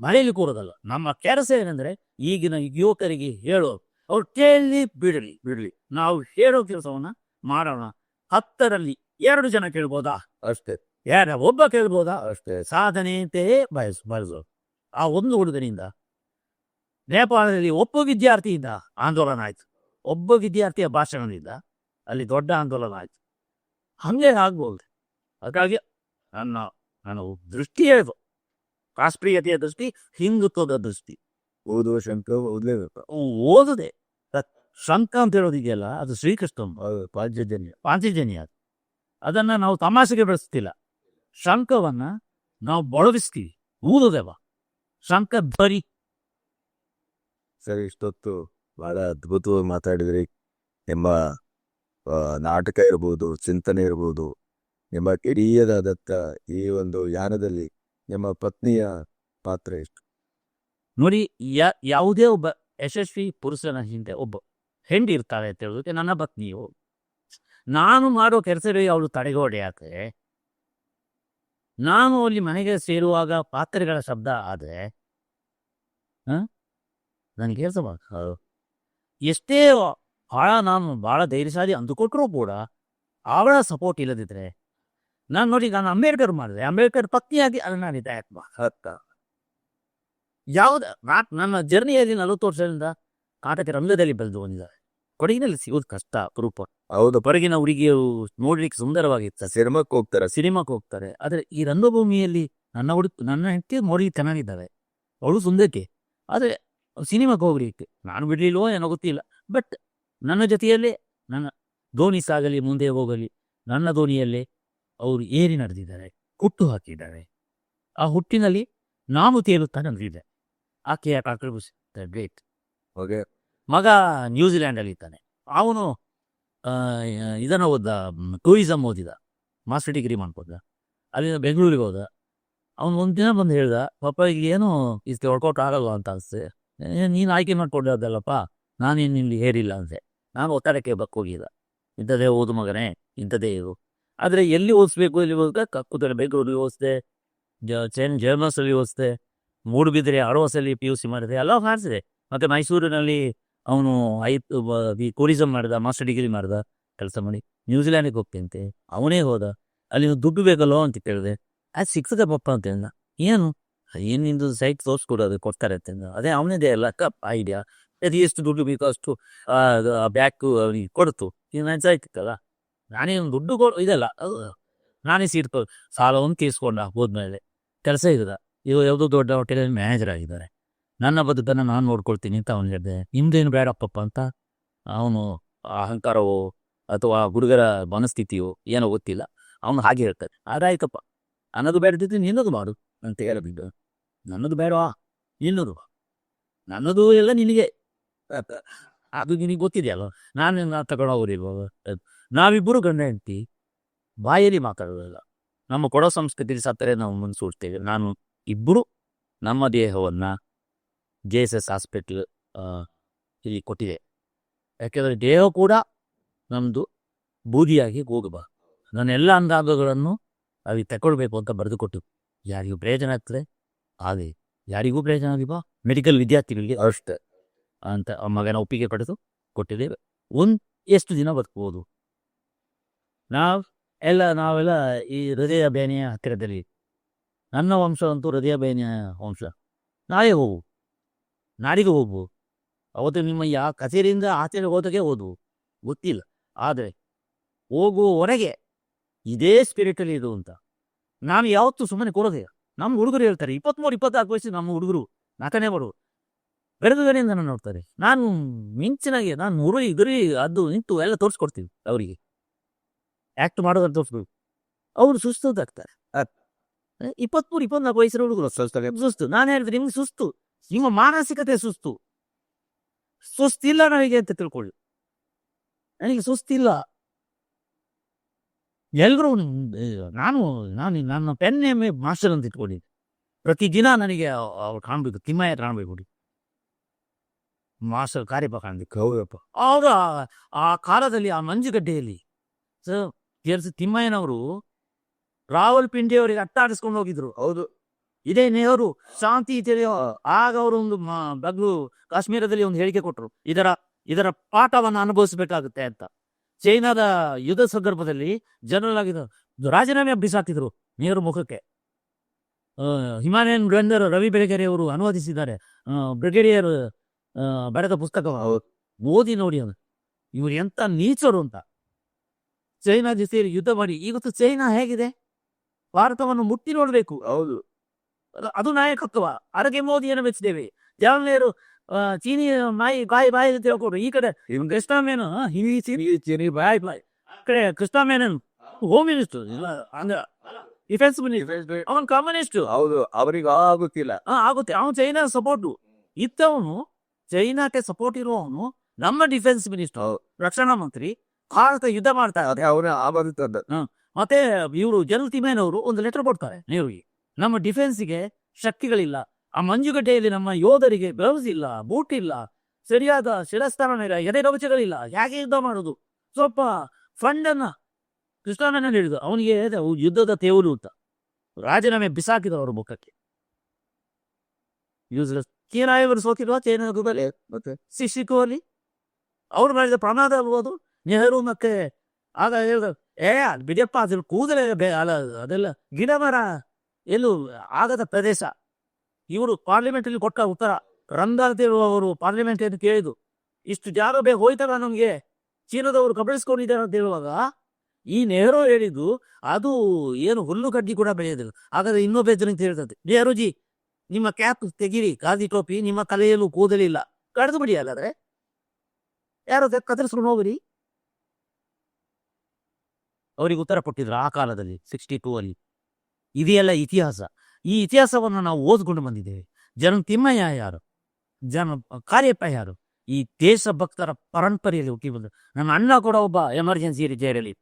ಮನೆಯಲ್ಲಿ ಕೂರೋದಲ್ಲ. ನಮ್ಮ ಕೆಲಸ ಏನಂದ್ರೆ ಈಗಿನ ಯುವಕರಿಗೆ ಹೇಳೋ ಅವ್ರು ಕೇಳಿ ಬಿಡಲಿ ಬಿಡಲಿ. ನಾವು ಹೇಳೋ ಕೆಲಸವನ್ನ ಮಾಡೋಣ. ಹತ್ತರಲ್ಲಿ ಎರಡು ಜನ ಕೇಳ್ಬೋದಾ? ಅಷ್ಟೇ. ಯಾರ ಒಬ್ಬ ಕೇಳ್ಬೋದಾ? ಅಷ್ಟೇ. ಸಾಧನೆ ಅಂತೆಯೇ ಬಯಸ್ ಬಯಸೋದು ಆ ಒಂದು ಹುಡುಗನಿಂದ ನೇಪಾಳದಲ್ಲಿ ಒಬ್ಬ ವಿದ್ಯಾರ್ಥಿಯಿಂದ ಆಂದೋಲನ ಆಯ್ತು. ಒಬ್ಬ ವಿದ್ಯಾರ್ಥಿಯ ಭಾಷಣದಿಂದ ಅಲ್ಲಿ ದೊಡ್ಡ ಆಂದೋಲನ ಆಯ್ತು. ಹಂಗೆ ಆಗ್ಬೋದು. ಅದಕ್ಕಾಗಿ ನನ್ನ ನನ್ನ ದೃಷ್ಟಿ ಹೇಳ್ದು ರಾಷ್ಟ್ರೀಯತೆಯ ದೃಷ್ಟಿ ಹಿಂದುತ್ವದ ದೃಷ್ಟಿ. ಓದುವ ಶಂಕ ಓದಲೇಬೇಕು. ಓದದೆ. ಶಂಕ ಅಂತ ಹೇಳೋದಿದೆಯಲ್ಲ ಅದು ಶ್ರೀಕೃಷ್ಣ ಪಾಂಚಜನ್ಯ. ಪಾಂಚಜನ್ಯ ಅದು. ಅದನ್ನ ನಾವು ತಮಾಷೆಗೆ ಬೆಳೆಸ್ತಿಲ್ಲ. ಶಂಕವನ್ನ ನಾವು ಬಳಗಿಸ್ತೀವಿ ಊದುದೇವ ಶಂಕ ಬರಿ ಸರಿ ಇಷ್ಟೊತ್ತು ಬಹಳ ಅದ್ಭುತವಾಗಿ ಮಾತಾಡಿದ್ರಿ. ನಿಮ್ಮ ನಾಟಕ ಇರ್ಬೋದು, ಚಿಂತನೆ ಇರ್ಬೋದು, ನಿಮ್ಮ ಕಿರಿಯದಾದಂಥ ಈ ಒಂದು ಯಾನದಲ್ಲಿ ನಿಮ್ಮ ಪತ್ನಿಯ ಪಾತ್ರ ಎಷ್ಟು? ನೋಡಿ ಯಾವುದೇ ಒಬ್ಬ ಯಶಸ್ವಿ ಪುರುಷನ ಹಿಂದೆ ಒಬ್ಬ ಹೆಂಡಿ ಇರ್ತಾಳೆ ಅಂತ ಹೇಳೋದಕ್ಕೆ ನನ್ನ ಪತ್ನಿಯು. ನಾನು ಮಾಡೋ ಕೆಲಸವೇ ಅವಳು ತಡೆಗೋಡೆ ಆದರೆ, ನಾನು ಅಲ್ಲಿ ಮನೆಗೆ ಸೇರುವಾಗ ಪಾತ್ರೆಗಳ ಶಬ್ದ ಆದರೆ ನನಗೆ ಕೆಲಸ ಎಷ್ಟೇ ಭಾಳ ನಾನು ಭಾಳ ಧೈರ್ಯಶಾಲಿ ಅಂದುಕೊಟ್ರೂ ಕೂಡ ಅವಳ ಸಪೋರ್ಟ್ ಇಲ್ಲದಿದ್ರೆ ನಾನು ನೋಡಿ ನಾನು ಅಂಬೇಡ್ಕರ್ ಮಾಡಿದೆ. ಅಂಬೇಡ್ಕರ್ ಪತ್ನಿಯಾಗಿ ಅದನ್ನ ನಾನು ಇದಾಯತ್ಮ ಯಾವ್ದು ನನ್ನ ಜರ್ನಿಯಲ್ಲಿ ನಲವತ್ತು ವರ್ಷದಿಂದ ಕಾಟಕ ರಂಗದಲ್ಲಿ ಬೆಳೆದು ಬಂದಿದ್ದಾರೆ. ಕೊಡಗಿನಲ್ಲಿ ಸಿಗೋದು ಕಷ್ಟ ಅಪರೂಪ ಹೌದು. ಹೊರಗಿನ ಹುಡುಗಿಯರು ನೋಡ್ಲಿಕ್ಕೆ ಸುಂದರವಾಗಿತ್ತು. ಸಿನಿಮಾಕ್ಕೆ ಹೋಗ್ತಾರೆ. ಸಿನಿಮಾಕ್ಕೆ ಹೋಗ್ತಾರೆ. ಆದರೆ ಈ ರಂಗಭೂಮಿಯಲ್ಲಿ ನನ್ನ ಹುಡುಗ ನನ್ನ ಹೆಂಡತಿ ನೋಡಿ ಚೆನ್ನಾಗಿದ್ದಾವೆ ಅವಳು ಸುಂದರಕ್ಕೆ ಆದರೆ ಸಿನಿಮಾಕ್ಕೆ ಹೋಗ್ಲಿಕ್ಕೆ ನಾನು ಬಿಡ್ಲಿಲ್ವೋ ಏನೋ ಗೊತ್ತಿಲ್ಲ. ಬಟ್ ನನ್ನ ಜೊತೆಯಲ್ಲೇ ನನ್ನ ದೋಣಿ ಸಾಗಲಿ ಮುಂದೆ ಹೋಗಲಿ ನನ್ನ ಧೋನಿಯಲ್ಲೇ ಅವರು ಏರಿ ನಡೆದಿದ್ದಾರೆ ಹುಟ್ಟು ಹಾಕಿದ್ದಾರೆ. ಆ ಹುಟ್ಟಿನಲ್ಲಿ ನಾನು ತೇಲುತ್ತಾ ನಡೆದಿದ್ದೆ ಆಕೆಯ ಗ್ರೇಟ್. ಓಕೆ ಮಗ ನ್ಯೂಜಿಲ್ಯಾಂಡಲ್ಲಿ ಇದ್ದಾನೆ ಅವನು ಇದನ್ನು ಓದ್ದ ಟೂರಿಸಮ್ ಓದಿದ ಮಾಸ್ಟರ್ ಡಿಗ್ರಿ ಮಾಡ್ಕೊಂಡ ಅಲ್ಲಿಂದ ಬೆಂಗಳೂರಿಗೆ ಹೋದ. ಅವನು ಒಂದು ದಿನ ಬಂದು ಹೇಳ್ದ ಪಾಪ ಈಗ ಏನು ಇದಕ್ಕೆ ವರ್ಕೌಟ್ ಆಗಲ್ಲ ಅಂತ ಅನಿಸ್ತೆ. ನೀನು ಆಯ್ಕೆ ಮಾಡ್ಕೊಂಡಿದ್ದಲ್ಲಪ್ಪ ನಾನೇನು ಇಲ್ಲಿ ಹೇರಿಲ್ಲ ಅಂತೆ ನಾನು ಒತ್ತಡಕ್ಕೆ ಬಕ್ಕೋಗಿಲ್ಲ ಇಂಥದ್ದೇ ಓದು ಮಗನೇ, ಇಂಥದ್ದೇ ಇದು. ಆದರೆ ಎಲ್ಲಿ ಓದಿಸ್ಬೇಕು ಎಲ್ಲಿ ಓದ್ಕ ಕಕ್ಕುತ್ತಲೆ ಬೆಂಗಳೂರಿಗೆ ಓದಿಸ್ದೆ, ಜ, ಚೆನ್ ಜರ್ಮನ್ಸಲ್ಲಿ ಓದಿಸ್ದೆ, ಮೂಡುಬಿದ್ರೆ ಆಡೋಸಲ್ಲಿ ಪಿ ಯು ಸಿ ಮಾಡಿದೆ, ಎಲ್ಲ ಮಾಡಿಸಿದೆ. ಮತ್ತು ಮೈಸೂರಿನಲ್ಲಿ ಅವನು ಐ ಈ ಟೂರಿಸಮ್ ಮಾಡಿದ, ಮಾಸ್ಟರ್ ಡಿಗ್ರಿ ಮಾಡಿದ ಕೆಲಸ ಮಾಡಿ. ನ್ಯೂಜಿಲ್ಯಾಂಡಿಗೆ ಹೋಗ್ತಂತೆ ಅವನೇ ಹೋದ. ಅಲ್ಲಿ ದುಡ್ಡು ಬೇಕಲ್ಲೋ ಅಂತ ಕೇಳಿದೆ. ಅದು ಸಿಕ್ತದೆ ಪಪ್ಪ ಅಂತ ಏನು? ಏನು ನಿಂದು ಸೈಟ್ ತೋರಿಸ್ಕೊಡು, ಅದು ಕೊಡ್ತಾರೆ ಅಂತ ಅಂದ. ಅವನದೇ ಎಲ್ಲ ಕಪ್ ಐಡಿಯಾ ಅದು ಎಷ್ಟು ದುಡ್ಡು ಬೇಕೋ ಅಷ್ಟು ಬ್ಯಾಕು ಅವನಿಗೆ ಕೊಡ್ತು. ಈಗ ನಾನು ಸಾಯ್ತಿತ್ತಲ್ಲ ನಾನೇನು ದುಡ್ಡು ಕೊಡು, ಇದಲ್ಲ ನಾನೇ ಸೀಟ್ ಸಾಲವನ್ನು ತೀರಿಸ್ಕೊಂಡ ಹೋದ್ಮೇಲೆ ಕೆಲಸ ಇರದ. ಇವ ಯಾವುದೋ ದೊಡ್ಡ ಹೋಟೆಲಲ್ಲಿ ಮ್ಯಾನೇಜರ್ ಆಗಿದ್ದಾರೆ. ನನ್ನ ಬದುಕನ್ನು ನಾನು ನೋಡ್ಕೊಳ್ತೀನಿ ಅಂತ ಅವನು ಹೇಳಿದೆ. ನಿಮ್ದೇನು ಬೇಡಪ್ಪಪ್ಪ ಅಂತ? ಅವನು ಅಹಂಕಾರವೋ ಅಥವಾ ಹುಡುಗರ ಮನಸ್ಥಿತಿಯೋ ಏನೋ ಗೊತ್ತಿಲ್ಲ. ಅವನು ಹಾಗೆ ಹೇಳ್ತಾನೆ. ಅದಾಯ್ತಪ್ಪ. ಅನ್ನೋದು ಬೇಡದಿದ್ದು ನಿನ್ನದು ಮಾಡು ಅಂತ ಹೇಳಿಬಿಟ್ಟು ನನ್ನದು ಬೇಡವಾ? ಇನ್ನೂರು. ನನ್ನದು ಎಲ್ಲ ನಿನಗೆ. ಅದು ನಿನಗೆ ಗೊತ್ತಿದೆಯಲ್ಲ? ನಾನು ತಗೊಂಡು ಹೋಗೋದಿಲ್ವ ನಾವಿಬ್ಬರು ಗಂಡ ಹೆಂಡತಿ. ಬಾಯಲ್ಲಿ ಮಾತಾಡೋದಲ್ಲ. ನಮ್ಮ ಕೊಡೋ ಸಂಸ್ಕೃತಿ ಸತ್ತರೆ ನಾವು ಮುನ್ಸೂಡ್ತೇವೆ ನಾನು ಇಬ್ಬರು ನಮ್ಮ ದೇಹವನ್ನು ಜೆ ಎಸ್ ಎಸ್ ಹಾಸ್ಪಿಟ್ಲ್ ಇಲ್ಲಿ ಕೊಟ್ಟಿದೆ. ಯಾಕೆಂದರೆ ದೇಹ ಕೂಡ ನಮ್ಮದು ಬೂದಿಯಾಗಿ ಹೋಗಬಾರ್ದು ನನ್ನ ಎಲ್ಲ ಅಂದಾಜುಗಳನ್ನು ಅవి ತಗೊಳ್ಬೇಕು ಅಂತ ಬರೆದುಕೊಟ್ಟು. ಯಾರಿಗೂ ಪ್ರಯೋಜನ ಆಗ್ತದೆ. ಹಾಗೆ ಯಾರಿಗೂ ಪ್ರಯೋಜನ ಆಗಿಲ್ವಾ ಮೆಡಿಕಲ್ ವಿದ್ಯಾರ್ಥಿಗಳಿಗೆ ಅಷ್ಟೇ ಅಂತ ಮಗನ ಒಪ್ಪಿಗೆ ಪಡೆದು ಕೊಟ್ಟಿದ್ದೇವೆ. ಒಂದು ಎಷ್ಟು ದಿನ ಬದುಕಬಹುದು? ನಾವು ಎಲ್ಲ, ನಾವೆಲ್ಲ ಈ ಹೃದಯ ಬೇನೆಯ ಹತ್ತಿರದಲ್ಲಿ. ನನ್ನ ವಂಶ ಅಂತೂ ಹೃದಯ ಬೇನೆಯ ವಂಶ. ನಾಳೆ ಹೋಗು. ನಾಡಿಗೆ ಹೋಗು. ಅವತ್ತು ನಿಮ್ಮ ಯಾ ಕಚೇರಿಯಿಂದ ಆಚೆಗೆ ಹೋದಾಗೆ ಓದು ಗೊತ್ತಿಲ್ಲ. ಆದರೆ ಹೋಗುವವರೆಗೆ ಇದೇ ಸ್ಪಿರಿಟಲ್ಲಿ ಇದು ಅಂತ. ನಾನು ಯಾವತ್ತೂ ಸುಮ್ಮನೆ ಕೂರೋದೇ ನಮ್ಮ ಹುಡುಗರು ಹೇಳ್ತಾರೆ ಇಪ್ಪತ್ತ್ಮೂರು ಇಪ್ಪತ್ನಾಲ್ಕು ವಯಸ್ಸು ನಮ್ಮ ಹುಡುಗರು ನಾಲ್ಕನೇ ಬರು. ಬೆಳೆದಗಳಿಂದ ನನ್ನ ನೋಡ್ತಾರೆ ನಾನು ಮಿಂಚಿನಾಗೆ ನಾನು ನೂರು ಇದ್ರಿ ಅದು ನಿಂತು ಎಲ್ಲ ತೋರಿಸ್ಕೊಡ್ತೀವಿ ಅವರಿಗೆ. ಆ್ಯಕ್ಟ್ ಮಾಡೋದನ್ನು ತೋರಿಸ್ಬೇಕು ಅವರು ಸುಸ್ತಾಗ್ತಾರೆ ಇಪ್ಪತ್ಮೂರು ಇಪ್ಪತ್ನಾಲ್ಕು ವಯಸ್ಸಿನ ಹುಡುಗರು ಸುಸ್ತು. ನಾನು ಹೇಳಿದ್ರೆ ನಿಮ್ಗೆ ಸುಸ್ತು. ನಿಮ್ಮ ಮಾನಸಿಕತೆ ಸುಸ್ತು. ಸುಸ್ತಿಲ್ಲ ನನಗೆ ಅಂತ ತಿಳ್ಕೊಳ್ಳಿ. ನನಗೆ ಸುಸ್ತಿಲ್ಲ. ಎಲ್ರೂ ನಾನು ನಾನು ನನ್ನ ಪೆನ್ ನೇಮೇ ಮಾಸ್ಟರ್ ಅಂತ ಇಟ್ಕೊಂಡಿದ್ದೆ. ಪ್ರತಿದಿನ ನನಗೆ ಅವ್ರು ಕಾಣಬೇಕು ತಿಮ್ಮಯ್ಯ ಕಾಣಬೇಕು ಮಾಸ್ಟರ್ ಕಾರ್ಯಪ್ಪ ಕಾಣಬೇಕು ಹೌದಪ್ಪ ಆವಾಗ ಆ ಕಾಲದಲ್ಲಿ ಆ ಮಂಜುಗಡ್ಡೆಯಲ್ಲಿ ಸರ್ ತಿಮ್ಮಯ್ಯನವರು ರಾವಲ್ಪಿಂಡಿ ಅವರಿಗೆ ಅಟ್ಟಾಡಿಸ್ಕೊಂಡು ಹೋಗಿದ್ರು. ಹೌದು. ಇದೇ ನೆಹರು ಶಾಂತಿ ತಿಳಿಯೋ ಆಗ ಅವರು ಒಂದು ಬಗ್ಲು ಕಾಶ್ಮೀರದಲ್ಲಿ ಒಂದು ಹೇಳಿಕೆ ಕೊಟ್ಟರು ಇದರ ಇದರ ಪಾಠವನ್ನು ಅನುಭವಿಸಬೇಕಾಗುತ್ತೆ ಅಂತ. ಚೈನಾದ ಯುದ್ಧ ಸಂದರ್ಭದಲ್ಲಿ ಜನರಲ್ ಆಗಿದ್ದ ರಾಜೀನಾಮೆ ಬಿಸಾಕಿದ್ರು ನೇರ ಮುಖಕ್ಕೆ. ಹಿಮಾಲಯನ್ ಗ್ರಂಥರ್ ರವಿ ಬೆಳಗೆರೆ ಅವರು ಅನುವಾದಿಸಿದ್ದಾರೆ. ಬ್ರಿಗೇಡಿಯರ್ ಬರೆದ ಪುಸ್ತಕ. ಓದಿ ನೋಡಿ ಅದು. ಇವ್ರು ಎಂತ ನೀಚರು ಅಂತ. ಚೈನಾ ಜೊತೆ ಯುದ್ಧ ಮಾಡಿ ಇವತ್ತು ಚೈನಾ ಹೇಗಿದೆ? ಭಾರತವನ್ನು ಮುಟ್ಟಿ ನೋಡಬೇಕು. ಹೌದು. ಅದು- ನಾಯಕತ್ವ. ಅರಗೆ ಮೋದಿಯನ್ನು ಮೆಚ್ಚಿದ್ದೇವೆ. ಆ, ಚೀನಿ ಮಾಯಿ ಬಾಯಿ ಬಾಯಿ ಅಂತ ಹೇಳ್ಕೊಡು ಈ ಕಡೆ ಇವನ್ ಕೃಷ್ಣ ಮೇನು ಹಿಂಗಿ ಚೀನಿ ಚೀನಿ ಬಾಯಿ ಬಾಯಿ ಕಡೆ ಕೃಷ್ಣ ಮೇನನ್ ಹೋಮ್ ಮಿನಿಸ್ಟರ್ ಅಂದ್ರೆ ಡಿಫೆನ್ಸ್ ಮಿನಿಸ್ಟರ್ ಅವನ್ ಕಮ್ಯುನಿಸ್ಟ್ ಹೌದು ಅವ್ರಿಗೆ ಆಗುತ್ತಿಲ್ಲ ಆಗುತ್ತೆ ಅವನು ಚೈನಾ ಸಪೋರ್ಟ್ ಇತ್ತವನು ಚೈನಾಕ್ಕೆ ಸಪೋರ್ಟ್ ಇರುವವನು ನಮ್ಮ ಡಿಫೆನ್ಸ್ ಮಿನಿಸ್ಟರ್. ರಕ್ಷಣಾ ಮಂತ್ರಿ ಭಾರತ ಯುದ್ಧ ಮಾಡ್ತಾ ಇದ್ದಾರೆ ಅವನ ಹ್ಮ್ ಮತ್ತೆ ಇವರು ಜನರಲ್ ಅವರು ಒಂದು ಲೆಟರ್ ಕೊಡ್ತಾರೆ ನೆಹರುಗೆ ನಮ್ಮ ಡಿಫೆನ್ಸ್ಗೆ ಶಕ್ತಿಗಳಿಲ್ಲ ಆ ಮಂಜುಗಡ್ಡೆಯಲ್ಲಿ ನಮ್ಮ ಯೋಧರಿಗೆ ಗ್ಲೌಸ್ ಇಲ್ಲ ಬೂಟ್ ಇಲ್ಲ ಸರಿಯಾದ ಶಿರಸ್ಥಾನ ಇಲ್ಲ, ಎದೆ ಕವಚಗಳಿಲ್ಲ ಹೇಗೆ ಯುದ್ಧ ಮಾಡುದು? ಸ್ವಲ್ಪ ಫಂಡ್ ಅನ್ನ ಕೃಷ್ಣನನ್ನ ಹೇಳಿದ್ರು ಅವನಿಗೆ ಯುದ್ಧದ ತೇವರು ಅಂತ. ರಾಜೀನಾಮೆ ಬಿಸಾಕಿದ ಅವ್ರ ಮುಖಕ್ಕೆ. ಯೂಸ್ಲೆಸ್ ಚೀನಾಯವರು ಸೋತಿರುವ ಚೈನಾ ಗುಬಲೆ ಮತ್ತೆ ಸಿಸಿ ಕೊಹ್ಲಿ ಅವ್ರು ಮಾಡಿದ ಪ್ರಮಾದ ಅಲ್ಬೋದು ನೆಹರು ಮತ್ತೆ ಆಗ ಹೇಳಿದ, ಏ ಬಿಡಿಯಪ್ಪ ಅದ್ರ ಕೂದಲೇ ಅಲ್ಲ, ಅದೆಲ್ಲ ಗಿಡ ಮರ ಎಲ್ಲೂ ಆಗದ ಪ್ರದೇಶ. ಇವರು ಪಾರ್ಲಿಮೆಂಟ್ ಅಲ್ಲಿ ಕೊಟ್ಟ ಉತ್ತರ. ರಂಗಾಲ್ ಅವರು ಪಾರ್ಲಿಮೆಂಟ್ ಎಂದು ಕೇಳಿದ್ರು. ಇಷ್ಟು ಜಾಗ ಬೇಗ ಹೋಯ್ತಾರ ನಮ್ಗೆ? ಚೀನಾದವರು ಕಬಳಿಸ್ಕೊಂಡಿದ್ದಾರೆ ಅಂತ ಹೇಳುವಾಗ ಈ ನೆಹರು ಹೇಳಿದ್ದು ಅದು ಏನು ಹುಲ್ಲು ಕಡ್ಡಿ ಕೂಡ ಬೆಳೆಯೋದಿಲ್ಲ. ಹಾಗಾದ್ರೆ ಇನ್ನೊಬ್ಬ ಜನ ಅಂತ ಹೇಳ್ತದೆ. ನೆಹರುಜಿ, ನಿಮ್ಮ ಕ್ಯಾಪ್ ತೆಗಿರಿ ಗಾದಿ ಟೋಪಿ ನಿಮ್ಮ ತಲೆಯಲ್ಲೂ ಕೂದಲಿಲ್ಲ. ಕಡಿದು ಬಿಡಿ ಅಲ್ಲಾದ್ರೆ ಯಾರು ಕತ್ತರಿಸ್ಕೊಂಡು ಹೋಗ್ರಿ ಅವರಿಗೆ ಉತ್ತರ ಕೊಟ್ಟಿದ್ರು ಆ ಕಾಲದಲ್ಲಿ ಸಿಕ್ಸ್ಟಿ ಟೂ ಅಲ್ಲಿ. ಇದೆಯಲ್ಲ ಇತಿಹಾಸ. ಈ ಇತಿಹಾಸವನ್ನು ನಾವು ಓದ್ಕೊಂಡು ಬಂದಿದ್ದೇವೆ. ಜನ ತಿಮ್ಮಯ್ಯ ಯಾರು? ಜನ ಕಾರ್ಯಪ್ಪ ಯಾರು? ಈ ದೇಶ ಭಕ್ತರ ಪರಂಪರೆಯಲ್ಲಿ ಹುಟ್ಟಿ ಬಂದರು ನನ್ನ ಅಣ್ಣ ಕೂಡ ಒಬ್ಬ ಎಮರ್ಜೆನ್ಸಿ ಜೈಲಲ್ಲಿ